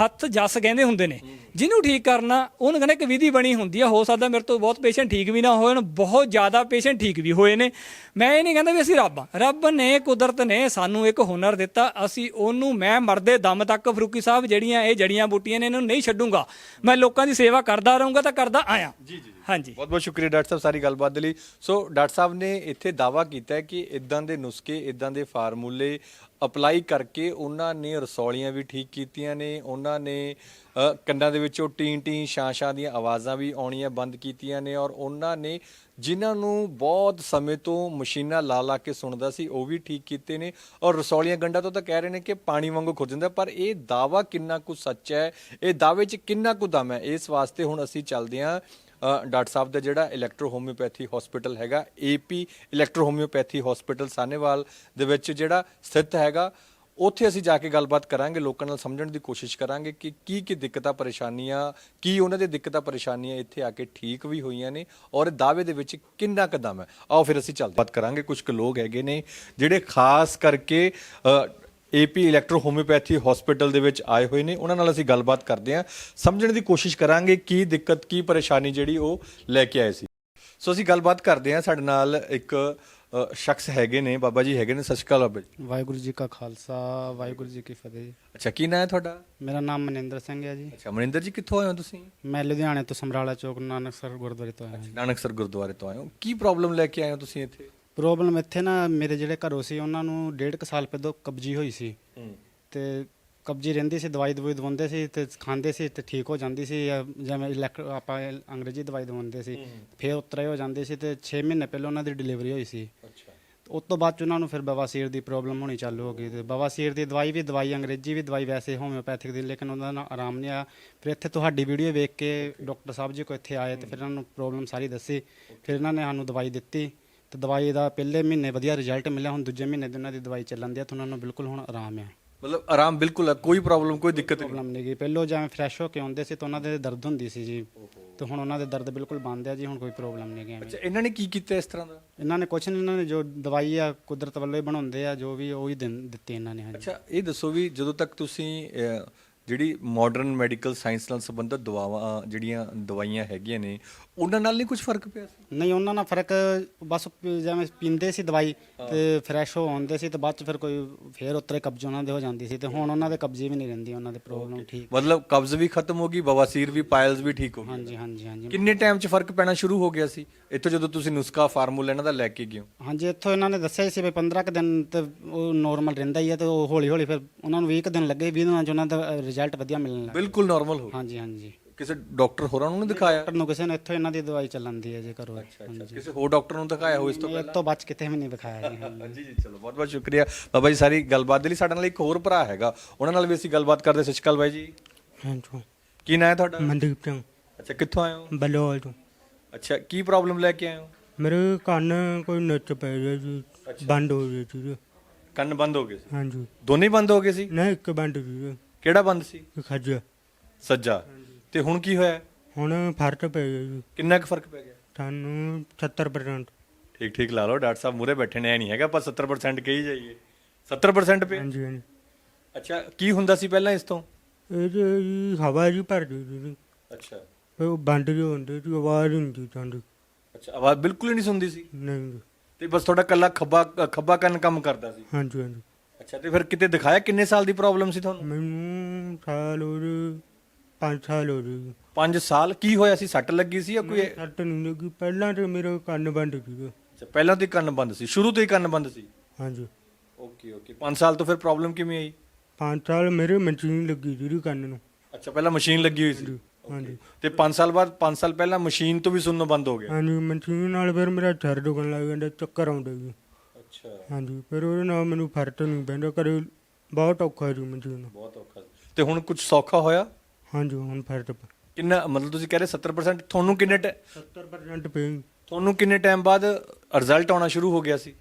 S2: ਹੱਥ ਜਸ ਕਹਿੰਦੇ ਹੁੰਦੇ ਨੇ ਜਿਹਨੂੰ ਠੀਕ ਕਰਨਾ ਉਹਨੂੰ ਕਹਿੰਦੇ ਇੱਕ ਵਿਧੀ ਬਣੀ ਹੁੰਦੀ ਆ ਹੋ ਸਕਦਾ ਮੇਰੇ ਤੋਂ ਬਹੁਤ ਪੇਸ਼ੈਂਟ ਠੀਕ ਵੀ ਨਾ ਹੋਣ ਬਹੁਤ ਜ਼ਿਆਦਾ ਪੇਸ਼ੈਂਟ ਠੀਕ ਵੀ ਹੋਏ ਨੇ। ਮੈਂ ਇਹ ਨਹੀਂ ਕਹਿੰਦਾ ਵੀ ਅਸੀਂ ਰੱਬ ਆ। ਰੱਬ ਨੇ ਕੁਦਰਤ ਨੇ ਸਾਨੂੰ ਇੱਕ ਹੁਨਰ ਦਿੱਤਾ ਅਸੀਂ ਉਹਨੂੰ ਮੈਂ ਮਰਦੇ ਦਮ ਤੱਕ ਫਰੂਕੀ ਸਾਹਿਬ ਜਿਹੜੀਆਂ ਇਹ ਜੜੀਆਂ ਬੂਟੀਆਂ ਨੇ ਇਹਨਾਂ ਨਹੀਂ ਛੱਡੂੰਗਾ। ਮੈਂ ਲੋਕਾਂ ਦੀ ਸੇਵਾ ਕਰਦਾ ਰਹੂੰਗਾ ਤਾਂ ਕਰਦਾ ਆਇਆ। ਜੀ ਜੀ ਹਾਂਜੀ।
S1: ਬਹੁਤ ਬਹੁਤ ਸ਼ੁਕਰੀਆ ਡਾਕਟਰ ਸਾਹਿਬ ਸਾਰੀ ਗੱਲਬਾਤ ਦੇ ਲਈ। ਸੋ ਡਾਕਟਰ ਸਾਹਿਬ ਨੇ ਇੱਥੇ ਦਾਵਾ ਕੀਤਾ ਹੈ ਕਿ ਇਦਾਂ ਦੇ ਨੁਸਖੇ ਇਦਾਂ ਦੇ ਫਾਰਮੂਲੇ ਵੇਲੇ ਅਪਲਾਈ ਕਰਕੇ ਉਹਨਾਂ ਨੇ ਰਸੌਲੀਆਂ ਵੀ ਠੀਕ ਕੀਤੀਆਂ ਨੇ ਉਹਨਾਂ ਨੇ ਅ, ਕੰਨਾਂ ਦੇ ਵਿੱਚੋਂ ਟੀਂ ਟੀਂ ਛਾਂ ਛਾਂ ਦੀਆਂ ਆਵਾਜ਼ਾਂ ਵੀ ਆਉਣੀਆਂ ਬੰਦ ਕੀਤੀਆਂ ਨੇ ਔਰ ਉਹਨਾਂ ਨੇ ਜਿਨ੍ਹਾਂ ਨੂੰ ਬਹੁਤ ਸਮੇਂ ਤੋਂ ਮਸ਼ੀਨਾਂ ਲਾ ਲਾ ਕੇ ਸੁਣਦਾ ਸੀ ਉਹ ਵੀ ਠੀਕ ਕੀਤੇ ਨੇ ਔਰ ਰਸੌਲੀਆਂ ਗੰਡਾ ਤੋਂ ਤਾਂ ਕਹਿ ਰਹੇ ਨੇ ਕਿ ਪਾਣੀ ਵਾਂਗੂ ਖੁਰ ਜਾਂਦਾ ਪਰ ਇਹ ਦਾਵਾ ਕਿੰਨਾ ਕੁ ਸੱਚ ਹੈ ਇਹ ਦਾਅਵੇ 'ਚ ਕਿੰਨਾ ਕੁ ਦਮ ਹੈ? ਇਸ ਵਾਸਤੇ ਹੁਣ ਅਸੀਂ ਚੱਲਦੇ ਹਾਂ ਡਾਕਟਰ ਸਾਹਿਬ ਦਾ ਜਿਹੜਾ ਇਲੈਕਟ੍ਰੋ ਹੋਮਿਓਪੈਥੀ ਹਸਪੀਟਲ ਹੈਗਾ AP electro homeopathy hospital Sanewal ਦੇ ਵਿੱਚ ਜਿਹੜਾ ਸਥਿਤ ਹੈਗਾ, ਉੱਥੇ ਅਸੀਂ ਜਾ ਕੇ ਗੱਲਬਾਤ ਕਰਾਂਗੇ, ਲੋਕਾਂ ਨਾਲ ਸਮਝਣ ਦੀ ਕੋਸ਼ਿਸ਼ ਕਰਾਂਗੇ ਕਿ ਕੀ ਕੀ ਦਿੱਕਤਾਂ, ਪਰੇਸ਼ਾਨੀਆਂ, ਕੀ ਉਹਨਾਂ ਦੇ ਦਿੱਕਤਾਂ, ਪਰੇਸ਼ਾਨੀਆਂ ਇੱਥੇ ਆ ਕੇ ਠੀਕ ਵੀ ਹੋਈਆਂ ਨੇ ਔਰ ਦਾਅਵੇ ਦੇ ਵਿੱਚ ਕਿੰਨਾ ਕਦਮ ਹੈ। ਆਓ ਫਿਰ ਅਸੀਂ ਚੱਲਦੇ ਬਾਤ ਕਰਾਂਗੇ, ਕੁਝ ਕੁ ਲੋਕ ਹੈਗੇ ਨੇ ਜਿਹੜੇ ਖਾਸ ਕਰਕੇ ਏਪੀ ਇਲੈਕਟ੍ਰੋ ਹੋਮਿਓਪੈਥੀ ਹਸਪੀਟਲ ਦੇ ਵਿੱਚ ਆਏ ਹੋਏ ਨੇ। ਉਹਨਾਂ ਨਾਲ ਅਸੀਂ ਗੱਲਬਾਤ ਕਰਦੇ ਹਾਂ। ਸਮਝਣ ਦੀ ਕੋਸ਼ਿਸ਼ ਕਰਾਂਗੇ ਕੀ ਦਿੱਕਤ ਕੀ ਪਰੇਸ਼ਾਨੀ ਜਿਹੜੀ ਉਹ ਲੈ ਕੇ ਆਏ ਸੀ। ਸੋ ਅਸੀਂ ਗੱਲਬਾਤ ਕਰਦੇ ਹਾਂ। ਸਾਡੇ ਨਾਲ ਇੱਕ ਅ, ਸ਼ਖਸ ਹੈਗੇ ਨੇ ਬਾਬਾ ਜੀ ਹੈਗੇ ਨੇ। ਸਤਿ ਸ਼੍ਰੀ ਅਕਾਲ ਬਾਬਾ ਜੀ।
S3: ਵਾਹਿਗੁਰੂ ਜੀ ਕਾ ਖਾਲਸਾ ਵਾਹਿਗੁਰੂ ਜੀ ਕੀ ਫਤਿਹ।
S1: ਅੱਛਾ ਕੀ ਨਾਂ ਹੈ ਤੁਹਾਡਾ?
S3: ਮੇਰਾ ਨਾਮ ਮਨਿੰਦਰ ਸਿੰਘ ਹੈ ਜੀ।
S1: ਅੱਛਾ ਮਨਿੰਦਰ ਜੀ ਕਿੱਥੋਂ ਆਏ ਹੋ ਤੁਸੀਂ?
S3: ਮੈਂ ਲੁਧਿਆਣੇ ਤੋਂ ਸਮਰਾਲਾ ਚੌਕ ਨਾਨਕਸਰ ਗੁਰਦੁਆਰੇ ਤੋਂ ਆਇਆ।
S1: ਨਾਨਕਸਰ ਗੁਰਦੁਆਰੇ ਤੋਂ ਆਏ ਹੋ। ਕੀ ਪ੍ਰੋਬਲਮ ਲੈ ਕੇ ਆਏ ਹੋ ਤੁਸੀਂ ਇੱਥੇ?
S3: ਪ੍ਰੋਬਲਮ ਇੱਥੇ ਨਾ ਮੇਰੇ ਜਿਹੜੇ ਘਰੋਂ ਸੀ ਉਹਨਾਂ ਨੂੰ ਡੇਢ ਕੁ ਸਾਲ ਪਹਿਲਾਂ ਕਬਜੀ ਹੋਈ ਸੀ। ਤੇ ਕਬਜੀ ਰਹਿੰਦੀ ਸੀ ਦਵਾਈ ਦਵਾਈ ਦਵਾਉਂਦੇ ਸੀ ਤੇ ਖਾਂਦੇ ਸੀ ਤੇ ਠੀਕ ਹੋ ਜਾਂਦੀ ਸੀ ਜਾਂ ਜਿਵੇਂ ਇਲੈਕਟ ਆਪਾਂ ਅੰਗਰੇਜ਼ੀ ਦਵਾਈ ਦਵਾਉਂਦੇ ਸੀ। ਫਿਰ ਉਤਰੇ ਹੋ ਜਾਂਦੇ ਸੀ ਤੇ 6 ਮਹੀਨੇ ਪਹਿਲਾਂ ਉਹਨਾਂ ਦੀ ਡਿਲੀਵਰੀ ਹੋਈ ਸੀ।
S1: ਅੱਛਾ।
S3: ਉਸ ਤੋਂ ਬਾਅਦ 'ਚ ਉਹਨਾਂ ਨੂੰ ਫਿਰ ਬਵਾਸੀਰ ਦੀ ਪ੍ਰੋਬਲਮ ਹੋਣੀ ਚਾਲੂ ਹੋ ਗਈ ਤੇ ਬਵਾਸੀਰ ਦੀ ਦਵਾਈ ਵੀ ਦਵਾਈ ਅੰਗਰੇਜ਼ੀ ਵੀ ਦਵਾਈ ਵੈਸੇ ਹੋਮਿਓਪੈਥਿਕ ਦੀ ਲੇਕਿਨ ਉਹਨਾਂ ਨਾਲ ਆਰਾਮ ਨਹੀਂ ਆਇਆ। ਫਿਰ ਇੱਥੇ ਤੁਹਾਡੀ ਵੀਡੀਓ ਵੇਖ ਕੇ ਡਾਕਟਰ ਸਾਹਿਬ ਜੀ ਕੋ ਇੱਥੇ ਆਏ ਤੇ ਫਿਰ ਇਹਨਾਂ ਨੂੰ ਪ੍ਰੋਬਲਮ ਸਾਰੀ ਦੱਸੀ। ਫਿਰ ਇਹਨਾਂ ਨੇ ਸਾਨੂੰ ਦਵਾਈ ਦਿੱਤੀ। ਤੇ ਦਵਾਈ ਦਾ ਪਹਿਲੇ ਮਹੀਨੇ ਵਧੀਆ ਰਿਜ਼ਲਟ ਮਿਲਿਆ ਹੁਣ ਦੂਜੇ ਮਹੀਨੇ ਦੀ ਉਹਨਾਂ ਦੀ ਦਵਾਈ ਚੱਲਣ ਦੀ ਆ ਤੇ ਉਹਨਾਂ ਨੂੰ ਬਿਲਕੁਲ ਹੁਣ ਆਰਾਮ ਆ।
S1: ਮਤਲਬ ਆਰਾਮ ਬਿਲਕੁਲ ਹੈ ਕੋਈ ਪ੍ਰੋਬਲਮ ਕੋਈ ਦਿੱਕਤ ਨਹੀਂ।
S3: ਪ੍ਰੋਬਲਮ ਨਹੀਂ ਗਈ ਪਹਿਲੋਂ ਜਿਵੇਂ ਫਰੈਸ਼ ਹੋ ਕੇ ਆਉਂਦੇ ਸੀ ਤਾਂ ਉਹਨਾਂ ਦੇ ਦਰਦ ਹੁੰਦੀ ਸੀ ਜੀ। ਤੇ ਹੁਣ ਉਹਨਾਂ ਦੇ ਦਰਦ ਬਿਲਕੁਲ ਬੰਦ ਆ ਜੀ ਹੁਣ ਕੋਈ ਪ੍ਰੋਬਲਮ ਨਹੀਂ ਗਈ
S1: ਅੱਛਾ ਇਹਨਾਂ ਨੇ ਕੀ ਕੀਤਾ ਇਸ ਤਰ੍ਹਾਂ ਦਾ?
S3: ਇਹਨਾਂ ਨੇ ਕੁਛ ਨਹੀਂ ਇਹਨਾਂ ਨੇ ਜੋ ਦਵਾਈ ਆ ਕੁਦਰਤ ਵੱਲੋਂ ਹੀ ਬਣਾਉਂਦੇ ਆ ਜੋ ਵੀ ਉਹ ਹੀ ਦਿੰ- ਦਿੱਤੀ ਇਹਨਾਂ ਨੇ ਹਾਂਜੀ।
S1: ਅੱਛਾ ਇਹ ਦੱਸੋ ਵੀ ਜਦੋਂ ਤੱਕ ਤੁਸੀਂ ਅਹ, ਜਿਹੜੀ ਮਾਡਰਨ ਮੈਡੀਕਲ ਸਾਇੰਸ ਨਾਲ ਸੰਬੰਧਿਤ ਦਵਾਵਾਂ ਜਿਹੜੀਆਂ ਦਵਾਈਆਂ ਹੈਗੀਆਂ ਨੇ ਉਹਨਾਂ ਨਾਲ ਨਹੀਂ ਕੁਝ ਫ਼ਰਕ ਪਿਆ ਸੀ?
S3: ਨਹੀਂ ਉਹਨਾਂ ਨਾਲ ਫ਼ਰਕ ਬਸ ਜਿਵੇਂ ਪੀਂਦੇ ਸੀ ਦਵਾਈ ਤੇ ਫਰੈਸ਼ ਹੋ ਆਉਂਦੇ ਸੀ ਤੇ ਬਾਅਦ ਚ ਫਿਰ ਕੋਈ ਫੇਰ ਉਤਰੇ ਕਬਜ਼ ਉਹਨਾਂ ਦੇ ਹੋ ਜਾਂਦੀ ਸੀ ਤੇ ਹੁਣ ਉਹਨਾਂ ਦੇ ਕਬਜ਼ੇ ਵੀ ਨਹੀਂ ਰਹਿੰਦੀ ਉਹਨਾਂ ਦੇ ਪ੍ਰੋਬਲਮ ਠੀਕ।
S1: ਮਤਲਬ ਕਬਜ਼ ਵੀ ਖਤਮ ਹੋ ਗਈ ਬਵਾਸੀਰ ਵੀ ਪਾਇਲਸ ਵੀ ਠੀਕ ਹੋ ਗਈ
S3: ਹਾਂਜੀ ਹਾਂਜੀ ਹਾਂਜੀ।
S1: ਕਿੰਨੇ ਟਾਈਮ 'ਚ ਫ਼ਰਕ ਪੈਣਾ ਸ਼ੁਰੂ ਹੋ ਗਿਆ ਸੀ? ਇੱਥੋਂ ਜਦੋਂ ਤੁਸੀਂ ਨੁਸਖਾ ਫਾਰਮੂਲਾ ਇਹਨਾਂ ਦਾ ਲੈ ਕੇ ਗਏ ਹੋ।
S3: ਹਾਂਜੀ ਇੱਥੋਂ ਇਹਨਾਂ ਨੇ ਦੱਸਿਆ ਸੀ ਵੀ 15 ਕੁ ਦਿਨ ਤੇ ਉਹ ਨੋਰਮਲ ਰਹਿੰਦਾ ਹੀ ਹੈ ਤੇ ਉਹ ਹੌਲੀ ਹੌਲੀ ਫਿਰ ਉਹਨਾਂ ਨੂੰ 20 ਕੁ ਦਿਨ ਲੱਗੇ 20 ਦਿਨਾਂ ਚ ਉਹਨਾਂ ਦਾ ਰਿਜ਼ਲਟ ਵਧੀਆ ਮਿਲਣ ਲੱਗਾ
S1: ਬਿਲਕੁਲ ਨਾਰਮਲ ਹੋ ਗਿਆ
S3: ਹਾਂਜੀ ਹਾਂਜੀ।
S1: ਕਿਸੇ ਡਾਕਟਰ ਹੋਰਾਂ ਨੂੰ ਨਹੀਂ ਦਿਖਾਇਆ?
S3: ਡਾਕਟਰ ਨੂੰ ਕਿਸੇ ਨੇ ਇੱਥੋਂ ਇਹਨਾਂ ਦੀ ਦਵਾਈ ਚੱਲਣ ਦੀ ਹੈ ਜੀ ਘਰੋਂ ਹਾਂਜੀ।
S1: ਕਿਸੇ ਹੋਰ ਡਾਕਟਰ ਨੂੰ ਦਿਖਾਇਆ ਹੋ ਇਸ ਤੋਂ
S3: ਇਹ ਤੋਂ ਬਚ ਕਿਤੇ ਵੀ ਨਹੀਂ ਦਿਖਾਇਆ ਜੀ ਹਾਂਜੀ।
S1: ਜੀ ਜੀ ਚਲੋ ਬਹੁਤ ਬਹੁਤ ਸ਼ੁਕਰੀਆ। ਬਾਬਾ ਜੀ ਸਾਰੀ ਗੱਲਬਾਤ ਦੇ ਲਈ ਸਾਡੇ ਨਾਲ ਇੱਕ ਹੋਰ ਭਰਾ ਹੈਗਾ। ਉਹਨਾਂ ਨਾਲ ਵੀ ਅਸੀਂ ਗੱਲਬਾਤ ਕਰਦੇ ਸਤਿ ਸ਼੍ਰੀ ਅਕਾਲ ਬਾਈ ਜੀ।
S7: ਹਾਂਜੀ
S1: ਕੀ ਨਾਂ ਹੈ ਤੁਹਾਡਾ?
S7: ਮਨਦੀਪ ਸਿੰਘ।
S1: ਅੱਛਾ ਕਿੱਥੋਂ ਆਏ ਹੋ?
S7: ਬਲੋਲ ਤੋਂ।
S1: ਅੱਛਾ ਕੀ ਪ੍ਰੋਬਲਮ ਲੈ ਕੇ ਆਏ ਹੋ?
S7: ਮੇਰੇ ਕੰਨ ਕੋਈ ਨੱਚ ਪੈ ਗਿਆ ਜੀ ਬੰਦ ਹੋ ਗਿਆ ਜੀ
S1: ਕੰਨ ਬੰਦ ਹੋ ਗਏ ਸੀ?
S7: ਹਾਂਜੀ।
S1: ਦੋਨੇ ਬੰਦ ਹੋ ਗਏ ਸੀ?
S7: ਨਾ ਇੱਕ ਬੰਦ ਜੀ
S1: ਕਿਹੜਾ ਬੰਦ ਸੀ?
S7: ਖੱਜਾ।
S1: ਸੱਜਾ। ਤੇ ਹੁਣ ਕੀ ਹੋਇਆ?
S7: ਹੁਣ ਫ਼ਰਕ ਪੈ ਗਿਆ ਜੀ।
S1: ਕਿੰਨਾ ਕੁ ਫ਼ਰਕ ਪੈ ਗਿਆ?
S7: ਤੁਹਾਨੂੰ 70%
S1: ਠੀਕ ਠੀਕ ਲਾ ਲਓ ਡਾਕਟਰ ਸਾਹਿਬ ਮੂਰੇ ਬੈਠੇ ਨੇ ਐ ਨਹੀਂ ਹੈਗਾ ਆਪਾਂ 70% ਕਹੀ ਜਾਈਏ। 70% ਪੇ?
S7: ਹਾਂਜੀ ਹਾਂਜੀ।
S1: ਅੱਛਾ ਕੀ ਹੁੰਦਾ ਸੀ ਪਹਿਲਾਂ ਇਸ ਤੋਂ?
S7: ਇਹ ਜੀ ਹਵਾ ਜੀ ਭਰ ਗਈ ਜੀ।
S1: ਅੱਛਾ।
S7: ਫਿਰ ਉਹ ਬੰਦ ਜੋ ਹੁੰਦੇ ਸੀ ਆਵਾਜ਼ ਨਹੀਂ ਹੁੰਦੀ ਜਾਂਦੀ
S1: ਅੱਛਾ ਆਵਾਜ਼ ਬਿਲਕੁਲ ਹੀ ਨਹੀਂ ਸੁਣਦੀ ਸੀ?
S7: ਨਹੀਂ ਜੀ।
S1: ਤੇ ਬਸ ਤੁਹਾਡਾ ਕੱਲਾ ਖੱਬਾ ਖੱਬਾ ਕੰਨ ਕੰਮ ਕਰਦਾ ਸੀ?
S7: ਹਾਂਜੀ ਹਾਂਜੀ।
S1: ਅੱਛਾ ਤੇ ਫਿਰ ਕਿਤੇ ਦਿਖਾਇਆ ਕਿੰਨੇ ਸਾਲ ਦੀ ਪ੍ਰੋਬਲਮ ਸੀ ਤੁਹਾਨੂੰ?
S7: ਮੈਨੂੰ ਸਾਲ ਹੋ ਗਏ 5 ਸਾਲ ਹੋ ਗਏ
S1: 5 ਸਾਲ? ਕੀ ਹੋਇਆ ਸੀ? ਸੱਟ ਲੱਗੀ ਸੀ ਜਾਂ ਕੋਈ
S7: ਸੱਟ ਨਹੀਂ ਲੱਗੀ। ਪਹਿਲਾਂ ਤੇ ਮੇਰਾ ਕੰਨ ਬੰਦ ਸੀ
S1: ਅੱਛਾ ਪਹਿਲਾਂ ਤੋਂ ਹੀ ਕੰਨ ਬੰਦ ਸੀ ਸ਼ੁਰੂ ਤੋਂ ਹੀ ਕੰਨ ਬੰਦ ਸੀ?
S7: ਹਾਂਜੀ।
S1: ਓਕੇ ਓਕੇ 5 ਸਾਲ ਤੋਂ ਫਿਰ ਪ੍ਰੋਬਲਮ ਕਿਵੇਂ ਆਈ?
S7: 5 ਸਾਲ ਮੇਰੇ ਮਸ਼ੀਨ ਲੱਗੀ ਜਿਹੜੀ ਕੰਨ ਨੂੰ।
S1: ਅੱਛਾ ਪਹਿਲਾਂ ਮਸ਼ੀਨ ਲੱਗੀ ਹੋਈ ਸੀ?
S7: ਹਾਂਜੀ
S1: ਤੇ 5 ਸਾਲ ਬਾਅਦ 5 ਸਾਲ ਪਹਿਲਾਂ ਮਸ਼ੀਨ ਤੋਂ ਵੀ ਸੁਣਨਾ ਬੰਦ ਹੋ ਗਿਆ?
S7: ਹਾਂਜੀ ਮਸ਼ੀਨ ਨਾਲ ਫਿਰ ਮੇਰਾ ਸਿਰ ਦੁਖਣ ਲੱਗ ਜਾਂਦਾ ਚੱਕਰ ਆਉਂਦੇ ਜੀ
S1: ਅੱਛਾ।
S7: ਹਾਂਜੀ ਫਿਰ ਉਹਦੇ ਨਾਲ ਮੈਨੂੰ ਫ਼ਰਕ ਨਹੀਂ ਪੈਂਦਾ ਕਰੇ ਬਹੁਤ ਔਖਾ ਜੀ ਮਸ਼ੀਨ
S1: ਬਹੁਤ ਔਖਾ ਤੇ ਹੁਣ ਕੁਝ ਸੌਖਾ ਹੋਇਆ?
S7: ਹਾਂਜੀ ਹੁਣ ਫ਼ਰਕ ਪ-
S1: ਕਿੰਨਾ ਮਤਲਬ ਤੁਸੀਂ ਕਹਿ ਰਹੇ 70% ਤੁਹਾਨੂੰ ਕਿੰਨੇ ਟੈ-
S7: 70% ਪੇ
S1: ਤੁਹਾਨੂੰ ਕਿੰਨੇ ਟਾਈਮ ਬਾਅਦ ਰਿਜ਼ਲਟ ਆਉਣਾ ਸ਼ੁਰੂ ਹੋ ਗਿਆ ਸੀ?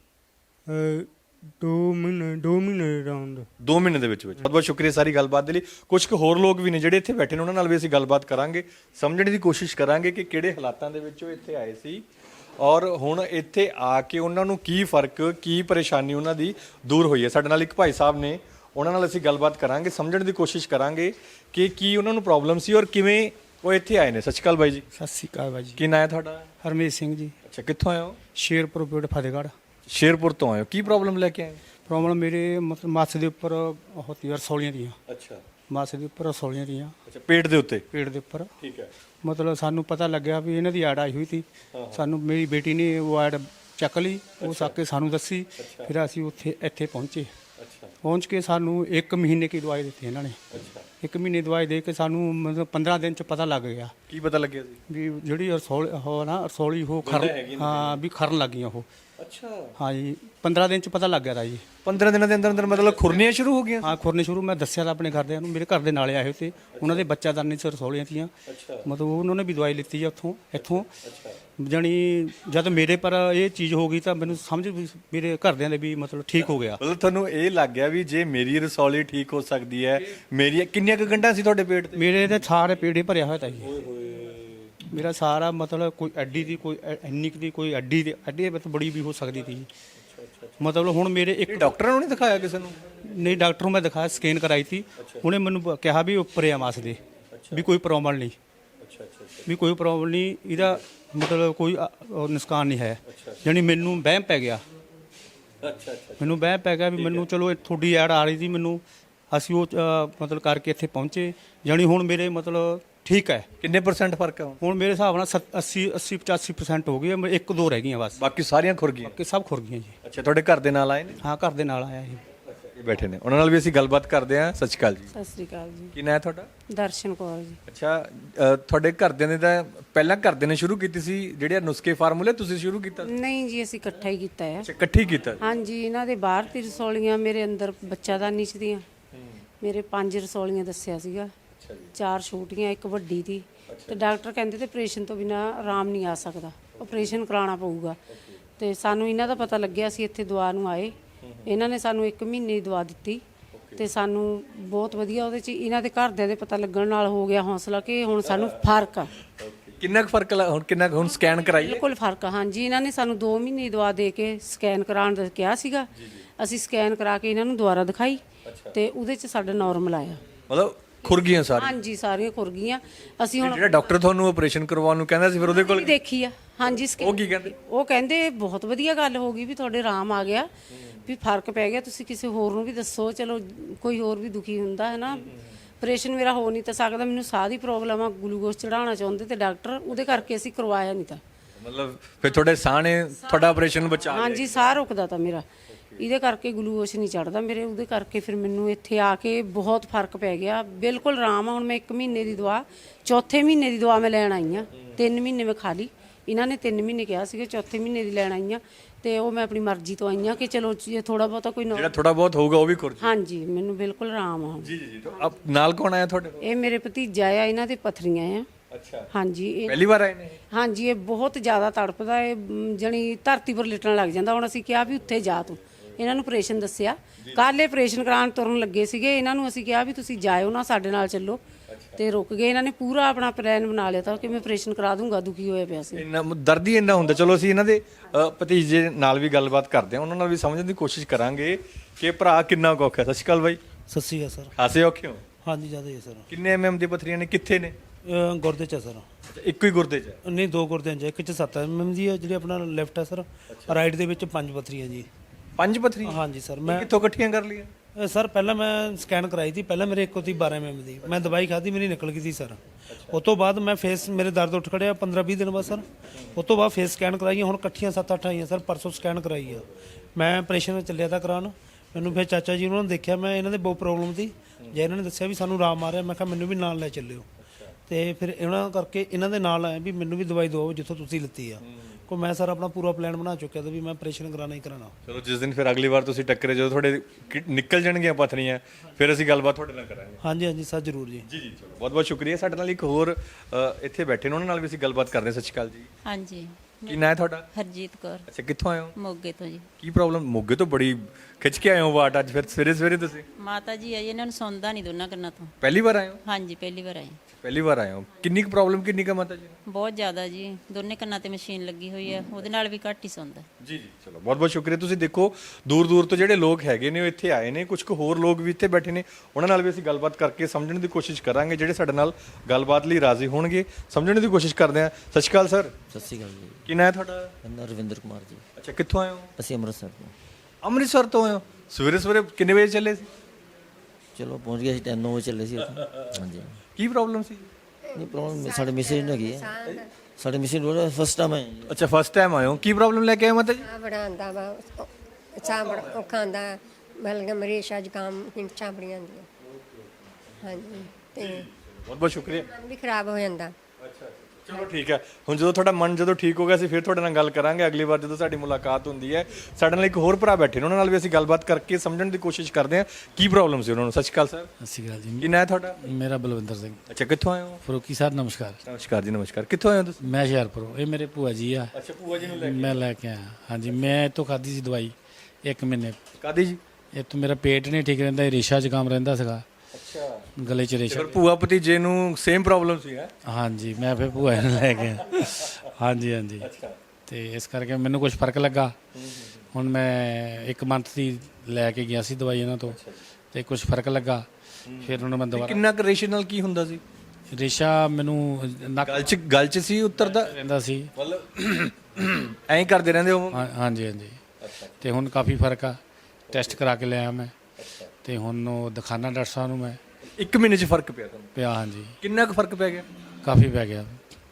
S7: ਦੋ ਮਹੀਨੇ ਦੋ ਮਹੀਨੇ ਰਾਉਂਡ
S1: 2 ਮਹੀਨੇ ਦੇ ਵਿੱਚ ਵਿੱਚ ਬਹੁਤ ਬਹੁਤ ਸ਼ੁਕਰੀਆ ਸਾਰੀ ਗੱਲਬਾਤ ਦੇ ਲਈ। ਕੁਝ ਕੁ ਹੋਰ ਲੋਕ ਵੀ ਨੇ ਜਿਹੜੇ ਇੱਥੇ ਬੈਠੇ ਨੇ ਉਹਨਾਂ ਨਾਲ ਵੀ ਅਸੀਂ ਗੱਲਬਾਤ ਕਰਾਂਗੇ। ਸਮਝਣ ਦੀ ਕੋਸ਼ਿਸ਼ ਕਰਾਂਗੇ ਕਿ ਕਿਹੜੇ ਹਾਲਾਤਾਂ ਦੇ ਵਿੱਚ ਉਹ ਇੱਥੇ ਆਏ ਸੀ। ਔਰ ਹੁਣ ਇੱਥੇ ਆ ਕੇ ਉਹਨਾਂ ਨੂੰ ਕੀ ਫ਼ਰਕ ਕੀ ਪਰੇਸ਼ਾਨੀ ਉਹਨਾਂ ਦੀ ਦੂਰ ਹੋਈ ਹੈ? ਸਾਡੇ ਨਾਲ ਇੱਕ ਭਾਈ ਸਾਹਿਬ ਨੇ ਉਹਨਾਂ ਨਾਲ ਅਸੀਂ ਗੱਲਬਾਤ ਕਰਾਂਗੇ ਸਮਝਣ ਦੀ ਕੋਸ਼ਿਸ਼ ਕਰਾਂਗੇ ਕਿ ਕੀ ਉਹਨਾਂ ਨੂੰ ਪ੍ਰੋਬਲਮ ਸੀ ਔਰ ਕਿਵੇਂ ਉਹ ਇੱਥੇ ਆਏ ਨੇ। ਸਤਿ ਸ਼੍ਰੀ ਅਕਾਲ ਬਾਈ ਜੀ।
S8: ਸਤਿ ਸ਼੍ਰੀ ਅਕਾਲ ਬਾਈ ਜੀ।
S1: ਕੀ ਨਾਂ ਹੈ ਤੁਹਾਡਾ?
S8: ਹਰਮੀਤ ਸਿੰਘ ਜੀ।
S1: ਅੱਛਾ ਕਿੱਥੋਂ ਆਏ ਹੋ?
S8: ਸ਼ੇਰਪੁਰ ਪਿੰਡ ਫਤਿਹਗੜ੍ਹ।
S1: ਸ਼ੇਰਪੁਰ ਤੋਂ ਆਏ ਹੋ। ਕੀ ਪ੍ਰੋਬਲਮ ਲੈ ਕੇ ਆਏ
S8: ਪ੍ਰੋਬਲਮ ਮੇਰੇ ਮਤਲਬ ਮਾਸ ਦੇ ਉੱਪਰ ਹੋਤੀ ਰਸੌਲੀਆਂ ਦੀਆਂ।
S1: ਅੱਛਾ।
S8: ਮਾਸ ਦੇ ਉੱਪਰ ਰਸੌਲੀਆਂ ਦੀਆਂ।
S1: ਅੱਛਾ ਪੇਟ ਦੇ ਉੱਤੇ?
S8: ਪੇਟ ਦੇ ਉੱਪਰ।
S1: ਠੀਕ ਹੈ।
S8: ਮਤਲਬ ਸਾਨੂੰ ਪਤਾ ਲੱਗਿਆ ਵੀ ਇਹਨਾਂ ਦੀ ਐਡ ਆਈ ਹੋਈ ਸੀ। ਸਾਨੂੰ ਮੇਰੀ ਬੇਟੀ ਨੇ ਉਹ ਐਡ ਚੱਕ ਲਈ ਉਹ ਸੱਕ ਕੇ ਸਾਨੂੰ ਦੱਸੀ। ਫਿਰ ਅਸੀਂ ਉੱਥੇ ਇੱਥੇ ਪਹੁੰਚੇ। ਪਹੁੰਚ ਕੇ ਸਾਨੂੰ 1 ਮਹੀਨੇ ਦੀ ਦਵਾਈ ਦਿੱਤੀ ਇਹਨਾਂ ਨੇ।
S1: ਅੱਛਾ।
S8: ਇੱਕ ਮਹੀਨੇ ਦੀ ਦਵਾਈ ਦੇ ਕੇ ਸਾਨੂੰ ਮਤਲਬ 15 ਦਿਨ ਚ ਪਤਾ ਲੱਗ ਗਿਆ।
S1: ਕੀ ਪਤਾ ਲੱਗਿਆ ਸੀ?
S8: ਵੀ ਜਿਹੜੀ ਰਸੌਲੀ ਉਹ ਨਾ ਰਸੌਲੀ ਉਹ ਖਰ ਹਾਂ ਵੀ ਖਰਨ ਲੱਗੀਆਂ ਉਹ।
S1: ਅੱਛਾ।
S8: ਹਾਂ ਜੀ 15 ਦਿਨ ਚ ਪਤਾ ਲੱਗ ਗਿਆ ਤਾ ਜੀ।
S1: 15 ਦਿਨਾਂ ਦੇ ਅੰਦਰ ਅੰਦਰ ਮਤਲਬ ਖੁਰਨੀਆਂ ਸ਼ੁਰੂ ਹੋ ਗਈਆਂ?
S8: ਹਾਂ ਖੁਰਨੇ ਸ਼ੁਰੂ ਮੈਂ ਦੱਸਿਆ ਤਾਂ ਆਪਣੇ ਘਰਦਿਆਂ ਨੂੰ ਮੇਰੇ ਘਰ ਦੇ ਨਾਲੇ ਆਏ ਹੋਏ ਤੇ ਉਹਨਾਂ ਦੇ ਬੱਚਾਦਾਨੀ ਚ ਰਸੌਲੀਆਂ ਤੀਆਂ। ਮਤਲਬ ਉਹਨਾਂ ਨੇ ਵੀ ਦਵਾਈ ਲਿੱਤੀ ਆ ਉੱਥੋਂ ਇੱਥੋਂ। ਜਾਣੀ ਜਦ ਮੇਰੇ ਪਰ ਇਹ ਚੀਜ਼ ਹੋ ਗਈ ਤਾਂ ਮੈਨੂੰ ਸਮਝ ਵੀ ਮੇਰੇ ਘਰਦਿਆਂ ਦੇ ਵੀ ਮਤਲਬ ਠੀਕ ਹੋ ਗਿਆ।
S1: ਮਤਲਬ ਤੁਹਾਨੂੰ ਇਹ ਲੱਗ ਗਿਆ ਵੀ ਜੇ ਮੇਰੀ ਰਸੌਲੀ ਠੀਕ ਹੋ ਸਕਦੀ ਹੈ ਮੇਰੀ ਕਿੰਨੀਆਂ ਕੁ ਗੰਢਾਂ ਸੀ ਤੁਹਾਡੇ ਪੇਟ ਤੇ?
S8: ਮੇਰੇ ਤੇ ਸਾਰੇ ਪੇੜੇ ਭਰਿਆ ਹੋਇਆ ਤਾ ਜੀ। ਮੇਰਾ ਸਾਰਾ ਮਤਲਬ ਕੋਈ ਅੱਡੀ ਦੀ ਕੋਈ ਐ- ਇੰਨੀ ਕੁ ਦੀ ਕੋਈ ਅੱਡੀ ਦੀ ਅੱਡੀ ਵਿੱਚ ਬੜੀ ਵੀ ਹੋ ਸਕਦੀ ਸੀ। ਮਤਲਬ ਹੁਣ ਮੇਰੇ ਇੱਕ
S1: ਡਾਕਟਰਾਂ ਨੂੰ ਨਹੀਂ ਦਿਖਾਇਆ ਕਿਸੇ ਨੂੰ?
S8: ਨਹੀਂ ਡਾਕਟਰ ਨੂੰ ਮੈਂ ਦਿਖਾਇਆ ਸਕੈਨ ਕਰਾਈ ਸੀ। ਉਹਨੇ ਮੈਨੂੰ ਬ- ਕਿਹਾ ਵੀ ਉੱਪਰ ਆ ਮਾਸ ਦੇ ਵੀ ਕੋਈ ਪ੍ਰੋਬਲਮ ਨਹੀਂ।
S1: ਅੱਛਾ ਅੱਛਾ
S8: ਵੀ ਕੋਈ ਪ੍ਰੋਬਲਮ ਨਹੀਂ ਇਹਦਾ ਮਤਲਬ ਕੋਈ ਅ, ਉਹ ਨੁਕਸਾਨ ਨਹੀਂ ਹੈ। ਯਾਨੀ ਮੈਨੂੰ ਵਹਿਮ ਪੈ ਗਿਆ।
S1: ਅੱਛਾ ਅੱਛਾ।
S8: ਮੈਨੂੰ ਵਹਿਮ ਪੈ ਗਿਆ ਵੀ ਮੈਨੂੰ ਚਲੋ ਇਹ ਤੁਹਾਡੀ ਐਡ ਆ ਰਹੀ ਸੀ ਮੈਨੂੰ ਅਸੀਂ ਉਹ ਅ, ਮਤਲਬ ਕਰਕੇ ਇੱਥੇ ਪਹੁੰਚੇ। ਯਾਨੀ ਹੁਣ ਮੇਰੇ ਮਤਲਬ ਠੀਕ ਹੈ।
S1: ਕਿੰਨੇ ਪਰਸੈਂਟ ਫ਼ਰਕ ਹੈ ਹੁਣ?
S8: ਹੁਣ ਮੇਰੇ ਹਿਸਾਬ ਨਾਲ 80 80 85% ਹੋ ਗਈ ਹੈ। ਮੇਰੇ ਇੱਕ ਦੋ ਰਹਿ ਗਈਆਂ ਬਸ।
S1: ਬਾਕੀ ਸਾਰੀਆਂ ਖੁਰ ਗਈਆਂ?
S8: ਕਿ ਸਭ ਖੁਰ ਗਈਆਂ ਜੀ।
S1: ਅੱਛਾ ਤੁਹਾਡੇ ਘਰ ਦੇ ਨਾਲ ਆਏ ਨੇ?
S8: ਹਾਂ ਘਰ ਦੇ ਨਾਲ ਆਇਆ ਇਹ
S1: ਇਹ ਬੈਠੇ ਨੇ। ਉਹਨਾਂ ਨਾਲ ਵੀ ਅਸੀਂ ਗੱਲਬਾਤ ਕਰਦੇ ਹਾਂ। ਸਤਿ ਸ਼੍ਰੀ ਅਕਾਲ ਜੀ।
S5: ਸਤਿ ਸ੍ਰੀ ਅਕਾਲ ਜੀ।
S1: ਕੀ ਨਾਂ ਹੈ ਤੁਹਾਡਾ?
S5: ਦਰਸ਼ਨ ਕੌਰ ਜੀ।
S1: ਅੱਛਾ ਅ, ਤੁਹਾਡੇ ਘਰਦਿਆਂ ਨੇ ਤਾਂ ਪਹਿਲਾਂ ਘਰਦਿਆਂ ਨੇ ਸ਼ੁਰੂ ਕੀਤੀ ਸੀ ਜਿਹੜੇ ਨੁਸਖੇ ਫਾਰਮੂਲੇ ਤੁਸੀਂ ਸ਼ੁਰੂ ਕੀਤਾ
S5: ਨਹੀਂ ਜੀ ਅਸੀਂ ਇਕੱਠਾ ਹੀ ਕੀਤਾ ਹੈ।
S1: ਅੱਛਾ ਇਕੱਠੀ ਕੀਤਾ
S5: ਹਾਂਜੀ ਇਹਨਾਂ ਦੇ ਬਾਹਰ ਤੀ ਰਸੌਲੀਆਂ ਮੇਰੇ ਅੰਦਰ ਬੱਚਾਦਾਨੀ ਚ ਦੀਆਂ। ਮੇਰੇ ਪੰਜ ਰਸੌਲੀਆਂ ਦੱਸਿਆ ਸੀਗਾ। ਚਾਰ ਛੋਟੀਆਂ ਇੱਕ ਵੱਡੀ ਦੀ। ਤੇ ਡਾਕਟਰ ਕਹਿੰਦੇ ਤੇ ਆਪਰੇਸ਼ਨ ਤੋਂ ਬਿਨਾ ਆਰਾਮ ਨਹੀਂ ਆ ਸਕਦਾ। ਆਪਰੇਸ਼ਨ ਕਰਾਉਣਾ ਪਊਗਾ। ਤੇ ਸਾਨੂੰ ਇਹਨਾਂ ਦਾ ਪਤਾ ਲੱਗਿਆ ਸੀ ਇੱਥੇ ਦਵਾ ਨੂੰ ਆਏ। ਇਹਨਾਂ ਨੇ ਸਾਨੂੰ 1 ਮਹੀਨੇ ਦੀ ਦਵਾ ਦਿੱਤੀ। ਤੇ ਸਾਨੂੰ ਬਹੁਤ ਵਧੀਆ ਉਹਦੇ ਚ ਇਹਨਾਂ ਦੇ ਘਰਦਿਆਂ ਦੇ ਪਤਾ ਲੱਗਣ ਨਾਲ ਹੋ ਗਿਆ ਹੌਸਲਾ ਕਿ ਹੁਣ ਸਾਨੂੰ ਫ਼ਰਕ ਆ।
S1: ਕਿੰਨਾ ਕੁ ਫ਼ਰਕ ਲ- ਹੁਣ ਕਿੰਨਾ ਕੁ ਹੁਣ ਸਕੈਨ ਕਰਾਈਏ?
S5: ਬਿਲਕੁਲ ਫ਼ਰਕ ਆ। ਹਾਂਜੀ ਇਹਨਾਂ ਨੇ ਸਾਨੂੰ 2 ਮਹੀਨੇ ਦੀ ਦਵਾ ਦੇ ਕੇ ਸਕੈਨ ਕਰਾਉਣ ਦਾ ਕਿਹਾ ਸੀਗਾ। ਅਸੀਂ ਸਕੈਨ ਕਰਾ ਕੇ ਇਹਨਾਂ ਨੂੰ ਦੁਬਾਰਾ ਦਿਖਾਈ ਤੇ ਉਹਦੇ ਚ ਸਾਡਾ ਨਾਰਮਲ ਆਇਆ।
S1: ਮਤਲਬ ਖੁਰ ਗਈਆਂ ਸਾਰੀਆਂ?
S5: ਹਾਂਜੀ ਸਾਰੀਆਂ ਖੁਰ ਗਈਆਂ ਅਸੀਂ ਹੁਣ
S1: ਜਿਹੜਾ ਡਾਕਟਰ ਤੁਹਾਨੂੰ ਆਪਰੇਸ਼ਨ ਕਰਵਾਉਣ ਨੂੰ ਕਹਿੰਦਾ ਸੀ ਫਿਰ ਉਹਦੇ ਕੋਲ
S5: ਦੇਖੀ ਆ। ਹਾਂਜੀ scan-
S1: ਉਹ ਕੀ ਕਹਿੰਦੇ?
S5: ਉਹ ਕਹਿੰਦੇ ਬਹੁਤ ਵਧੀਆ ਗੱਲ ਹੋ ਗਈ ਵੀ ਤੁਹਾਡੇ ਆਰਾਮ ਆ ਗਿਆ। ਵੀ ਫ਼ਰਕ ਪੈ ਗਿਆ ਤੁਸੀਂ ਕਿਸੇ ਹੋਰ ਨੂੰ ਵੀ ਦੱਸੋ ਚਲੋ ਕੋਈ ਹੋਰ ਵੀ ਦੁਖੀ ਹੁੰਦਾ ਹੈ ਨਾ ਆਪਰੇਸ਼ਨ ਮੇਰਾ ਹੋ ਨਹੀਂ ਤਾਂ ਸਕਦਾ ਮੈਨੂੰ ਸਾਹ ਦੀ ਪ੍ਰੋਬਲਮ ਆ ਗਲੂਕੋਜ਼ ਚੜਾਉਣਾ ਚਾਹੁੰਦੇ ਤੇ ਡਾਕਟਰ ਉਹਦੇ ਕਰਕੇ ਅਸੀਂ ਕਰਵਾਇਆ ਨਹੀਂ ਤਾਂ।
S1: ਮਤਲਬ ਫਿਰ ਤੁਹਾਡੇ ਸਾਹ ਨੇ ਤੁਹਾਡਾ ਆਪਰੇਸ਼ਨ ਬਚਾ ਲਿਆ।
S5: ਹਾਂਜੀ ਸਾਹ ਰੁਕਦਾ ਤਾਂ ਮੇਰਾ। ਇਹਦੇ ਕਰਕੇ ਗਲੂਕੋਜ਼ ਨਹੀਂ ਚੜਦਾ ਮੇਰੇ ਉਹਦੇ ਕਰਕੇ ਫਿਰ ਮੈਨੂੰ ਇੱਥੇ ਆ ਕੇ ਬਹੁਤ ਫ਼ਰਕ ਪੈ ਗਿਆ। ਬਿਲਕੁਲ ਆਰਾਮ ਆ ਹੁਣ ਮੈਂ 1 ਮਹੀਨੇ ਦੀ ਦਵਾ ਚੌਥੇ ਮਹੀਨੇ ਦੀ ਦਵਾ ਮੈਂ ਲੈਣ ਆਈ ਆ। 3 ਮਹੀਨੇ ਮੈਂ ਖਾ ਲਈ। ਇਹਨਾਂ ਨੇ 3 ਮਹੀਨੇ ਕਿਹਾ ਸੀਗਾ ਚੌਥੇ ਮਹੀਨੇ ਦੀ ਲੈਣ ਆਈ ਆ ਤੇ ਉਹ ਮੈਂ ਆਪਣੀ ਮਰਜ਼ੀ ਤੋਂ ਆਈ ਆ ਕਿ ਚਲੋ ਜੇ ਥੋੜਾ ਬਹੁਤਾ ਕੋਈ ਨੌ-
S1: ਜਿਹੜਾ ਥੋੜਾ ਬਹੁਤ ਹੋਊਗਾ ਉਹ ਵੀ ਜਾਊ।
S5: ਹਾਂਜੀ ਮੈਨੂੰ ਬਿਲਕੁਲ ਆਰਾਮ ਆ ਹੁਣ।
S1: ਜੀ ਜੀ ਜੀ ਤਾਂ ਅਬ ਨਾਲ ਕੌਣ ਆਇਆ ਤੁਹਾਡੇ
S5: ਇਹ ਮੇਰੇ ਭਤੀਜਾ ਆ ਇਹਨਾਂ ਦੇ ਪਥਰੀਆਂ ਆ।
S1: ਅੱਛਾ।
S5: ਹਾਂਜੀ ਇਹ
S1: ਪਹਿਲੀ ਵਾਰ ਆਏ ਨੇ
S5: ਹਾਂਜੀ ਇਹ ਬਹੁਤ ਜ਼ਿਆਦਾ ਤੜਪਦਾ ਹੈ ਜਣੀ ਧਰਤੀ ਪਰ ਲਿਟਣ ਲੱਗ ਜਾਂਦਾ। ਹੁਣ ਅਸੀਂ ਕਿਹਾ ਵੀ ਉੱਥੇ ਜਾ ਤੂੰ। ਇਹਨਾਂ ਨੂੰ ਆਪਰੇਸ਼ਨ ਦੱਸਿਆ। ਇਹ ਆਪਰੇਸ਼ਨ ਕਰਾਉਣ ਤੁਰਨ ਲੱਗੇ ਸੀਗੇ। ਇਹਨਾਂ ਨੂੰ ਅਸੀਂ ਕਿਹਾ ਵੀ ਤੁਸੀਂ ਜਾਇਓ ਨਾ ਸਾਡੇ ਨਾਲ ਚੱਲੋ। ਤੇ ਰੁਕ ਗਏ। ਇਹਨਾਂ ਨੇ ਪੂਰਾ ਆਪਣਾ ਪਲਾਨ ਬਣਾ ਲਿਆ ਤਾਂ ਕਿ ਮੈਂ ਆਪਰੇਸ਼ਨ ਕਰਾ ਦੂੰਗਾ। ਦੁਖੀ ਹੋਏ ਪਿਆ ਸੀ।
S1: ਇੰਨਾ ਦਰਦ ਹੀ ਇੰਨਾ ਹੁੰਦਾ। ਚਲੋ ਅਸੀਂ ਇਹਨਾਂ ਦੇ ਅ, ਭਤੀਜੇ ਨਾਲ ਵੀ ਗੱਲਬਾਤ ਕਰਦੇ ਹਾਂ। ਉਹਨਾਂ ਨਾਲ ਵੀ ਸਮਝਣ ਦੀ ਕੋਸ਼ਿਸ਼ ਕਰਾਂਗੇ ਕਿ ਭਰਾ ਕਿੰਨਾ ਕੁ ਔਖਾ ਹੈ। ਸਤਿ ਸ਼੍ਰੀ ਅਕਾਲ ਬਾਈ।
S9: ਸਤਿ ਸ਼੍ਰੀ ਅਕਾਲ ਸਰ।
S1: ਖਾਸੇ ਔਖੇ ਹੋ?
S9: ਹਾਂਜੀ ਜ਼ਿਆਦਾ ਹੀ ਹੈ ਸਰ।
S1: ਕਿੰਨੇ ਐਮਐਮ ਦੀ ਪਥਰੀਆਂ ਨੇ? ਕਿੱਥੇ ਨੇ?
S9: ਅਹ ਗੁਰਦੇ ਚ ਹੈ ਸਰ।
S1: ਅੱਛਾ, ਇੱਕੋ ਹੀ ਗੁਰਦੇ 'ਚ ਹੈ।
S9: ਨਹੀਂ ਦੋ ਗੁਰਦਿਆਂ ਚ ਹੈ, ਇੱਕ ਚ 7 ਐਮਐਮ ਦੀ ਹੈ ਜਿਹੜੀ ਆਪਣਾ ਲੈਫਟ ਹੈ ਸਰ। ਰਾਈਟ ਦੇ ਵਿੱਚ ਪੰਜ ਪੱਥਰੀਆਂ ਜੀ।
S1: ਪੰਜ ਪਥਰੀਆਂ
S9: ਹਾਂਜੀ ਸਰ ਮੈਂ
S1: ਕਿੱਥੋਂ ਇਕੱਠੀਆਂ ਕਰ ਲਈਆਂ?
S9: ਸਰ ਪਹਿਲਾਂ ਮੈਂ ਸਕੈਨ ਕਰਾਈ ਸੀ ਪਹਿਲਾਂ ਮੇਰੇ ਇੱਕੋ ਸੀ 12 ਐਮਐਮ ਦੀ। ਮੈਂ ਦਵਾਈ ਖਾਧੀ ਮੇਰੀ ਨਿਕਲ ਗਈ ਸੀ ਸਰ। ਉਸ ਤੋਂ ਬਾਅਦ ਮੈਂ ਫੇਸ ਮੇਰੇ ਦਰਦ ਉੱਠ ਖੜਿਆ 15 20 ਦਿਨ ਬਾਅਦ ਸਰ। ਉਸ ਤੋਂ ਬਾਅਦ ਫੇਸ ਸਕੈਨ ਕਰਾਈਆਂ ਹੁਣ ਇਕੱਠੀਆਂ 7-8 ਆਈਆਂ ਸਰ ਪਰਸੋਂ ਸਕੈਨ ਕਰਾਈ ਆ। ਮੈਂ ਆਪਰੇਸ਼ਨ ਚੱਲਿਆ ਤਾਂ ਕਰਾਉਣ ਮੈਨੂੰ ਫਿਰ ਚਾਚਾ ਜੀ ਉਹਨਾਂ ਨੇ ਦੇਖਿਆ ਮੈਂ ਇਹਨਾਂ ਦੇ ਬਹੁਤ ਪ੍ਰੋਬਲਮ ਸੀ। ਜੇ ਇਹਨਾਂ ਨੇ ਦੱਸਿਆ ਵੀ ਸਾਨੂੰ ਆਰਾਮ ਆ ਰਿਹਾ ਮੈਂ ਕਿਹਾ ਮੈਨੂੰ ਵੀ ਨਾਲ ਲੈ ਚੱਲਿਓ। ਤੇ ਫਿਰ ਇਹਨਾਂ ਕਰਕੇ ਇਹਨਾਂ ਦੇ ਨਾਲ ਆਏ ਵੀ ਮੈਨੂੰ ਵੀ ਦਵਾਈ ਦਿਓ ਜਿੱਥੋਂ ਤੁਸੀਂ ਲਿੱਤੀ ਆ। ਕੋ ਮੈਂ ਸਰ ਆਪਣਾ ਪੂਰਾ ਪਲਾਨ ਬਣਾ ਚੁੱਕਿਆ ਤੇ ਵੀ ਮੈਂ ਆਪਰੇਸ਼ਨ ਕਰਾਣਾ ਹੀ ਕਰਾਣਾ।
S1: ਚਲੋ ਜਿਸ ਦਿਨ ਫਿਰ ਅਗਲੀ ਵਾਰ ਤੁਸੀਂ ਟੱਕਰੇ ਜਦੋਂ ਤੁਹਾਡੇ ਕਿ- ਨਿਕਲ ਜਾਣਗੀਆਂ ਪਥਰੀਆਂ ਫਿਰ ਅਸੀਂ ਗੱਲਬਾਤ ਤੁਹਾਡੇ ਨਾਲ ਕਰਾਂਗੇ।
S9: ਹਾਂਜੀ ਹਾਂਜੀ ਸਰ ਜ਼ਰੂਰ ਜੀ।
S1: ਜੀ ਜੀ ਚਲੋ। ਬਹੁਤ ਬਹੁਤ ਸ਼ੁਕਰੀਆ ਸਾਡੇ ਨਾਲ ਇੱਕ ਹੋਰ ਅ, ਇੱਥੇ ਬੈਠੇ ਨੇ ਉਹਨਾਂ ਨਾਲ ਵੀ ਅਸੀਂ ਗੱਲਬਾਤ ਕਰਦੇ ਹਾਂ। ਸਤਿ ਸ਼੍ਰੀ ਅਕਾਲ ਜੀ।
S10: ਹਾਂਜੀ।
S1: ਕੀ ਨਾਂ ਹੈ ਤੁਹਾਡਾ?
S10: ਹਰਜੀਤ ਕੌਰ।
S1: ਅੱਛਾ ਕਿੱਥੋਂ ਆਏ ਹੋ?
S10: ਮੋਗੇ ਤੋਂ ਜੀ।
S1: ਕੀ ਪ੍ਰੋਬਲਮ ਮੋਗੇ ਤੋਂ ਬੜੀ ਖਿੱਚ ਕੇ ਆਏ ਹੋ ਵਾਟ ਅੱਜ ਫਿਰ? ਸਵੇਰੇ ਸਵੇਰੇ ਤੁਸੀਂ?
S10: ਮਾਤਾ ਜੀ ਆਈ ਇਹਨਾਂ ਨੂੰ ਸੌਂਦਾ ਨਹੀਂ ਦੋਨਾਂ ਕੰਨਾਂ ਤੋਂ।
S1: ਪਹਿਲੀ ਵਾਰ ਆਏ ਹੋ?
S10: ਹਾਂਜੀ ਪਹਿਲੀ ਵਾਰ ਆਏ।
S1: ਪਹਿਲੀ ਵਾਰ ਆਏ ਹੋ। ਕਿੰਨੀ ਕੁ ਪ੍ਰੋਬਲਮ ਕਿੰਨੀ ਕੁ ਮਾਤਾ ਜੀ?
S10: ਬਹੁਤ ਜ਼ਿਆਦਾ ਜੀ। ਦੋਨੇ ਕੰਨਾਂ ਤੇ ਮਸ਼ੀਨ ਲੱਗੀ ਹੋਈ ਹੈ। ਉਹਦੇ ਨਾਲ ਵੀ ਘੱਟ ਹੀ ਸੌਂਦਾ
S1: ਜੀ ਜੀ। ਚਲੋ ਬਹੁਤ ਬਹੁਤ ਸ਼ੁਕਰੀਆ। ਤੁਸੀਂ ਦੇਖੋ ਦੂਰ ਦੂਰ ਤੋਂ ਜਿਹੜੇ ਲੋਕ ਹੈਗੇ ਨੇ ਉਹ ਇੱਥੇ ਆਏ ਨੇ। ਕੁਝ ਕੁ ਹੋਰ ਲੋਕ ਵੀ ਇੱਥੇ ਬੈਠੇ ਨੇ। ਉਹਨਾਂ ਨਾਲ ਵੀ ਅਸੀਂ ਗੱਲਬਾਤ ਕਰਕੇ ਸਮਝਣ ਦੀ ਕੋਸ਼ਿਸ਼ ਕਰਾਂਗੇ ਜਿਹੜੇ ਸਾਡੇ ਨਾਲ ਗੱਲਬਾਤ ਲਈ ਰਾਜ਼ੀ ਹੋਣਗੇ। ਸਮਝਣ ਦੀ ਕੋਸ਼ਿਸ਼ ਕਰਦੇ ਹਾਂ। ਸਤਿ ਸ਼੍ਰੀ ਅਕਾਲ ਸਰ।
S11: ਸਤਿ ਸ਼੍ਰੀ ਅਕਾਲ ਜੀ।
S1: ਕੀ ਨਾਂ ਹੈ ਤੁਹਾਡਾ?
S11: ਨਾਮ ਰਵਿੰਦਰ ਕੁਮਾਰ ਜੀ।
S1: ਅੱਛਾ ਕਿੱਥੋਂ ਆਏ ਹੋ?
S11: ਅਸੀਂ ਅੰਮ੍ਰਿਤਸਰ ਤੋਂ।
S1: ਅੰਮ੍ਰਿਤਸਰ ਤੋਂ ਆਏ ਹੋ? ਸਵੇਰੇ ਸਵੇਰੇ ਕਿੰਨੇ ਵਜੇ ਚੱਲੇ ਸੀ?
S11: ਚਲੋ ਪਹੁੰਚ ਗਏ ਸੀ 10 9 ਵਜੇ ਚੱਲੇ ਸੀ ਉੱਥੇ। ਹਾਂਜੀ।
S1: ਕੀ ਪ੍ਰੋਬਲਮ ਸੀ?
S11: ਨਹੀਂ ਪ੍ਰੋਬਲਮ ਸਾਡੇ ਮਿਸਿਸ ਨੂੰ ਹੈਗੀ। ਹੈ ਸਾਡੇ ਮਿਸਿਸ ਨੂੰ ਫਸਟ ਟਾਈਮ ਜੀ।
S1: ਅੱਛਾ ਫਸਟ ਟਾਈਮ ਆਏ ਹੋ। ਕੀ ਪ੍ਰੋਬਲਮ ਲੈ ਕੇ ਆਏ ਮਾਤਾ ਜੀ?
S12: ਚਾਹ ਬਣਾਉਂਦਾ ਵਾ ਚਾਹ ਬੜਾ ਉਹ ਖਾਂਦਾ ਬਲਗਮ ਰੇਸ਼ਾ ਜ਼ੁਕਾਮ ਹਿੰਚਾਂ ਬੜੀਆਂ ਹੁੰਦੀਆਂ ਹਾਂਜੀ ਤੇ
S1: ਬਹੁਤ ਬਹੁਤ ਸ਼ੁਕਰੀਆ।
S12: ਮਨ ਵੀ ਖਰਾਬ ਹੋ ਜਾਂਦਾ।
S1: ਚਲੋ ਠੀਕ ਹੈ। ਹੁਣ ਜਦੋਂ ਤੁਹਾਡਾ ਮਨ ਜਦੋਂ ਠੀਕ ਹੋ ਗਿਆ ਅਸੀਂ ਫਿਰ ਤੁਹਾਡੇ ਨਾਲ ਗੱਲ ਕਰਾਂਗੇ। ਅਗਲੀ ਵਾਰ ਜਦੋਂ ਸਾਡੀ ਮੁਲਾਕਾਤ ਹੁੰਦੀ ਹੈ ਸਾਡੇ ਨਾਲ ਇੱਕ ਹੋਰ ਭਰਾ ਬੈਠੇ ਨੇ ਉਹਨਾਂ ਨਾਲ ਵੀ ਅਸੀਂ ਗੱਲਬਾਤ ਕਰਕੇ ਸਮਝਣ ਦੀ ਕੋਸ਼ਿਸ਼ ਕਰਦੇ ਹਾਂ। ਕੀ ਪ੍ਰੋਬਲਮ ਸੀ ਉਹਨਾਂ ਨੂੰ? ਸਤਿ ਸ਼੍ਰੀ ਅਕਾਲ ਸਰ।
S6: ਸਤਿ ਸ਼੍ਰੀ ਅਕਾਲ ਜੀ।
S1: ਕੀ ਨਾਂ ਹੈ ਤੁਹਾਡਾ?
S6: ਮੇਰਾ ਬਲਵਿੰਦਰ ਸਿੰਘ।
S1: ਅੱਛਾ ਕਿੱਥੋਂ ਆਏ ਹੋ?
S6: ਫਰੂਕੀ ਸਾਹਿਬ ਨਮਸਕਾਰ।
S1: ਨਮਸਕਾਰ ਜੀ ਨਮਸਕਾਰ। ਕਿੱਥੋਂ ਆਏ ਹੋ ਤੁਸੀਂ?
S6: ਮੈਂ ਹੁਸ਼ਿਆਰਪੁਰੋਂ। ਇਹ ਮੇਰੇ ਭੂਆ ਜੀ ਆ।
S1: ਅੱਛਾ ਭੂਆ ਜੀ ਨੂੰ
S6: ਮੈਂ ਲੈ ਕੇ ਆਇਆ। ਹਾਂਜੀ ਮੈਂ ਇੱਥੋਂ ਖਾਧੀ ਸੀ ਦਵਾਈ ਇੱਕ ਮਹੀਨੇ।
S1: ਕਾਦੀ ਜੀ?
S6: ਇਹ ਤੋਂ ਮੇਰਾ ਪੇਟ ਨਹੀਂ ਠੀਕ ਰਹਿੰਦਾ ਰੇਸ਼ਾ ਜ਼ੁਕਾਮ ਰਹਿੰਦਾ ਸੀਗਾ।
S1: ਅੱਛਾ।
S6: ਗਲੇ 'ਚ ਰੇਸ਼ਾ
S1: ਫਿਰ ਭੂਆ ਭਤੀਜੇ ਨੂੰ ਸੇਮ ਪ੍ਰੋਬਲਮ ਸੀ ਹੈ
S6: ਹਾਂਜੀ ਮੈਂ ਫਿਰ ਭੂਆ ਨੂੰ ਲੈ ਕੇ ਆਇਆ। ਹਾਂਜੀ। ਹਾਂਜੀ ਤੇ ਇਸ ਕਰਕੇ ਮੈਨੂੰ ਕੁਝ ਫ਼ਰਕ ਲੱਗਾ। ਹੁਣ ਮੈਂ ਇੱਕ ਮੰਥ ਦੀ ਲੈ ਕੇ ਗਿਆ ਸੀ ਦਵਾਈ ਇਹਨਾਂ ਤੋਂ। ਤੇ ਕੁਝ ਫ਼ਰਕ ਲੱਗਾ। ਫਿਰ ਉਹਨਾਂ ਮੈਂ ਦੁਬਾਰਾ
S1: ਕਿੰਨਾ ਕੁ ਨਾਲ ਕੀ ਹੁੰਦਾ ਸੀ?
S6: ਰੇਸ਼ਾ ਮੈਨੂੰ ਨੱਕ
S1: ਗੱਲ ਚ ਗੱਲ ਚ ਸੀ ਉੱਤਰਦਾ
S6: ਰਹਿੰਦਾ ਸੀ।
S1: ਮਤਲਬ ਐਂ ਕਰਦੇ ਰਹਿੰਦੇ ਹੋ
S6: ਹਾਂ- ਹਾਂਜੀ ਹਾਂਜੀ। ਤੇ ਹੁਣ ਕਾਫੀ ਫ਼ਰਕ ਆ। ਟੈਸਟ ਕਰਾ ਕੇ ਲਿਆ ਮੈਂ। ਤੇ ਹੁਣ ਉਹ ਦਿਖਾਣਾ ਡਾਕਟਰ ਸਾਹਿਬ ਨੂੰ ਮੈਂ।
S1: ਇੱਕ ਮਹੀਨੇ ਚ ਫ਼ਰਕ ਪਿਆ ਤੁਹਾਨੂੰ?
S6: ਪਿਆ ਹਾਂਜੀ।
S1: ਕਿੰਨਾ ਕੁ ਫ਼ਰਕ ਪੈ ਗਿਆ?
S6: ਕਾਫੀ ਪੈ ਗਿਆ।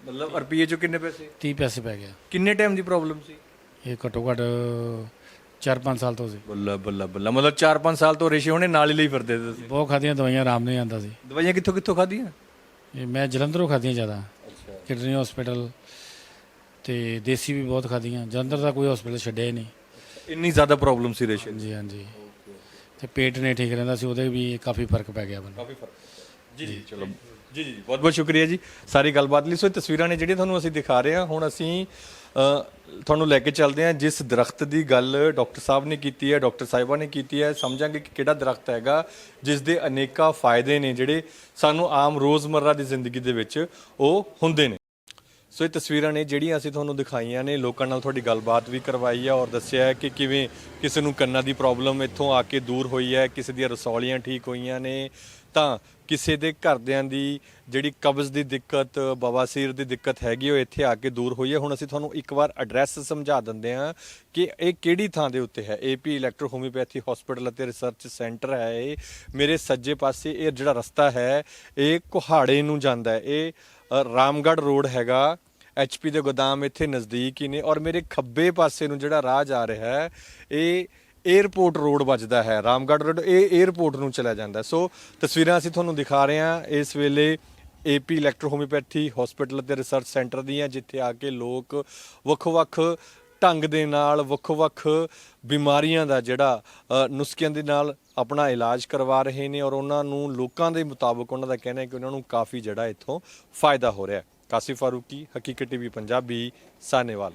S1: ਮਤਲਬ ਰੁਪਈਏ ਚੋਂ ਕਿੰਨੇ ਪੈਸੇ?
S6: 30 ਪੈਸੇ ਪੈ ਗਿਆ।
S1: ਕਿੰਨੇ ਟਾਈਮ ਦੀ ਪ੍ਰੋਬਲਮ ਸੀ?
S6: ਇਹ ਘੱਟੋ ਘੱਟ 4-5 ਸਾਲ ਤੋਂ ਸੀ।
S1: ਬੱਲਾ ਬੱਲਾ ਬੱਲਾ। ਮਤਲਬ 4-5 ਸਾਲ ਤੋਂ ਰੇਸ਼ੇ ਹੋਣੇ ਨਾਲ ਹੀ ਲਈ ਫਿਰਦੇ ਸੀ ਤੁਸੀਂ?
S6: ਬਹੁਤ ਖਾਦੀਆਂ ਦਵਾਈਆਂ ਆਰਾਮ ਨਹੀਂ ਆਉਂਦਾ ਸੀ।
S1: ਦਵਾਈਆਂ ਕਿੱਥੋਂ ਕਿੱਥੋਂ ਖਾਧੀਆਂ?
S6: ਇਹ ਮੈਂ ਜਲੰਧਰੋਂ ਖਾਦੀਆਂ ਜ਼ਿਆਦਾ। ਕਿਡਨੀ ਹਸਪੀਟਲ ਤੇ ਦੇਸੀ ਵੀ ਬਹੁਤ ਖਾਦੀਆਂ ਜਲੰਧਰ ਦਾ ਕੋਈ ਹਸਪੀਟਲ ਛੱਡਿਆ ਹੀ ਨਹੀਂ।
S1: ਇੰਨੀ ਜ਼ਿਆਦਾ ਪ੍ਰੋਬਲਮ ਸੀ ਰੇਸ਼ੇ ਦੀ।
S6: ਹਾਂਜੀ ਹਾਂਜੀ। ਤੇ ਪੇਟ ਨਹੀਂ ਠੀਕ ਰਹਿੰਦਾ ਸੀ, ਉਹਦੇ ਵੀ ਕਾਫੀ ਫ਼ਰਕ ਪੈ ਗਿਆ ਮੈਨੂੰ।
S1: ਕਾਫੀ ਫ਼ਰਕ। ਜੀ ਜੀ, ਚਲੋ। ਜੀ ਜੀ, ਬਹੁਤ ਬਹੁਤ ਸ਼ੁਕਰੀਆ ਜੀ, ਸਾਰੀ ਗੱਲਬਾਤ ਲਈ। ਸੋ ਇਹ ਤਸਵੀਰਾਂ ਨੇ ਜਿਹੜੀਆਂ ਤੁਹਾਨੂੰ ਅਸੀਂ ਦਿਖਾ ਰਹੇ ਹਾਂ, ਹੁਣ ਅਸੀਂ ਤੁਹਾਨੂੰ ਲੈ ਕੇ ਚੱਲਦੇ ਹਾਂ, ਜਿਸ ਦਰਖਤ ਦੀ ਗੱਲ ਡਾਕਟਰ ਸਾਹਿਬ ਨੇ ਕੀਤੀ ਹੈ, ਡਾਕਟਰ ਸਾਹਿਬਾ ਨੇ ਕੀਤੀ ਹੈ, ਸਮਝਾਂਗੇ ਕਿ ਕਿਹੜਾ ਦਰਖਤ ਹੈਗਾ, ਜਿਸ ਦੇ ਅਨੇਕਾਂ ਫਾਇਦੇ ਨੇ, ਜਿਹੜੇ ਸਾਨੂੰ ਆਮ ਰੋਜ਼ਮਰਰਾ ਦੀ ਜ਼ਿੰਦਗੀ ਦੇ ਵਿੱਚ ਉਹ ਹੁੰਦੇ ਨੇ। ਸੋ ਇਹ ਤਸਵੀਰਾਂ ਨੇ ਜਿਹੜੀਆਂ ਅਸੀਂ ਤੁਹਾਨੂੰ ਦਿਖਾਈਆਂ ਨੇ, ਲੋਕਾਂ ਨਾਲ ਤੁਹਾਡੀ ਗੱਲਬਾਤ ਵੀ ਕਰਵਾਈ ਹੈ ਔਰ ਦੱਸਿਆ ਹੈ ਕਿ ਕਿਵੇਂ ਕਿਸੇ ਨੂੰ ਕੰਨਾਂ ਦੀ ਪ੍ਰੋਬਲਮ ਇੱਥੋਂ ਆ ਕੇ ਦੂਰ ਹੋਈ ਹੈ, ਕਿਸੇ ਦੀਆਂ ਰਸੌਲੀਆਂ ਠੀਕ ਹੋਈਆਂ ਨੇ। ਤਾਂ ਕਿਸੇ ਦੇ ਘਰਦਿਆਂ ਦੀ ਜਿਹੜੀ ਕਬਜ਼ ਦੀ ਦਿੱਕਤ ਬਵਾਸੀਰ ਦੀ ਦਿੱਕਤ ਹੈਗੀ, ਉਹ ਇੱਥੇ ਆ ਕੇ ਦੂਰ ਹੋਈ ਹੈ। ਹੁਣ ਅਸੀਂ ਤੁਹਾਨੂੰ ਇੱਕ ਵਾਰ ਐਡਰੈਸ ਸਮਝਾ ਦਿੰਦੇ ਹਾਂ ਕਿ ਇਹ ਕਿਹੜੀ ਥਾਂ ਦੇ ਉੱਤੇ ਹੈ। ਏਪੀ ਇਲੈਕਟ੍ਰੋ ਹੋਮਿਓਪੈਥੀ ਹਸਪੀਟਲ ਅਤੇ ਰਿਸਰਚ ਸੈਂਟਰ ਹੈ ਇਹ। ਮੇਰੇ ਸੱਜੇ ਪਾਸੇ ਇਹ ਜਿਹੜਾ ਰਸਤਾ ਹੈ, ਇਹ ਕੁਹਾੜੇ ਨੂੰ ਜਾਂਦਾ ਹੈ। ਇਹ ਅ, ਰਾਮਗੜ੍ਹ ਰੋਡ ਹੈਗਾ। ਐਚਪੀ ਦੇ ਗੋਦਾਮ ਇੱਥੇ ਨਜ਼ਦੀਕ ਹੀ ਨੇ ਔਰ ਮੇਰੇ ਖੱਬੇ ਪਾਸੇ ਨੂੰ ਜਿਹੜਾ ਰਾਹ ਜਾ ਰਿਹਾ ਹੈ ਇਹ 에ਅਰਪੋਰਟ ਰੋਡ ਵੱਜਦਾ ਹੈ। ਰਾਮਗੜ੍ਹ ਰੋਡ ਇਹ 에ਅਰਪੋਰਟ ਨੂੰ ਚਲਾ ਜਾਂਦਾ ਸੋ ਤਸਵੀਰਾਂ ਅਸੀਂ ਤੁਹਾਨੂੰ ਦਿਖਾ ਰਹੇ ਹਾਂ। ਇਸ ਵੇਲੇ ਏਪੀ ਇਲੈਕਟ੍ਰੋ ਹੋਮਿਓਪੈਥੀ ਹਸਪੀਟਲ ਅਤੇ ਰਿਸਰਚ ਸੈਂਟਰ ਦੀਆਂ ਜਿੱਥੇ ਆ ਕੇ ਲੋਕ ਵੱਖ-ਵੱਖ ਢੰਗ ਦੇ ਨਾਲ ਵੱਖ-ਵੱਖ ਬਿਮਾਰੀਆਂ ਦਾ ਜਿਹੜਾ ਨੁਸਖਿਆਂ ਦੇ ਨਾਲ ਆਪਣਾ ਇਲਾਜ ਕਰਵਾ ਰਹੇ ਨੇ ਔਰ ਉਹਨਾਂ ਨੂੰ ਲੋਕਾਂ ਦੇ ਮੁਤਾਬਕ ਉਹਨਾਂ ਦਾ ਕਹਿਣਾ ਹੈ ਕਿ ਉਹਨਾਂ ਨੂੰ ਕਾਫੀ ਜਿਹੜਾ ਇੱਥੋਂ ਫਾਇਦਾ ਹੋ ਰਿਹਾ ਹੈ। ਕਾਸਿਫ ਫਾਰੂਕੀ, ਹਕੀਕਤ ਟੀਵੀ, ਪੰਜਾਬੀ, ਸਾਨੇਵਾਲ।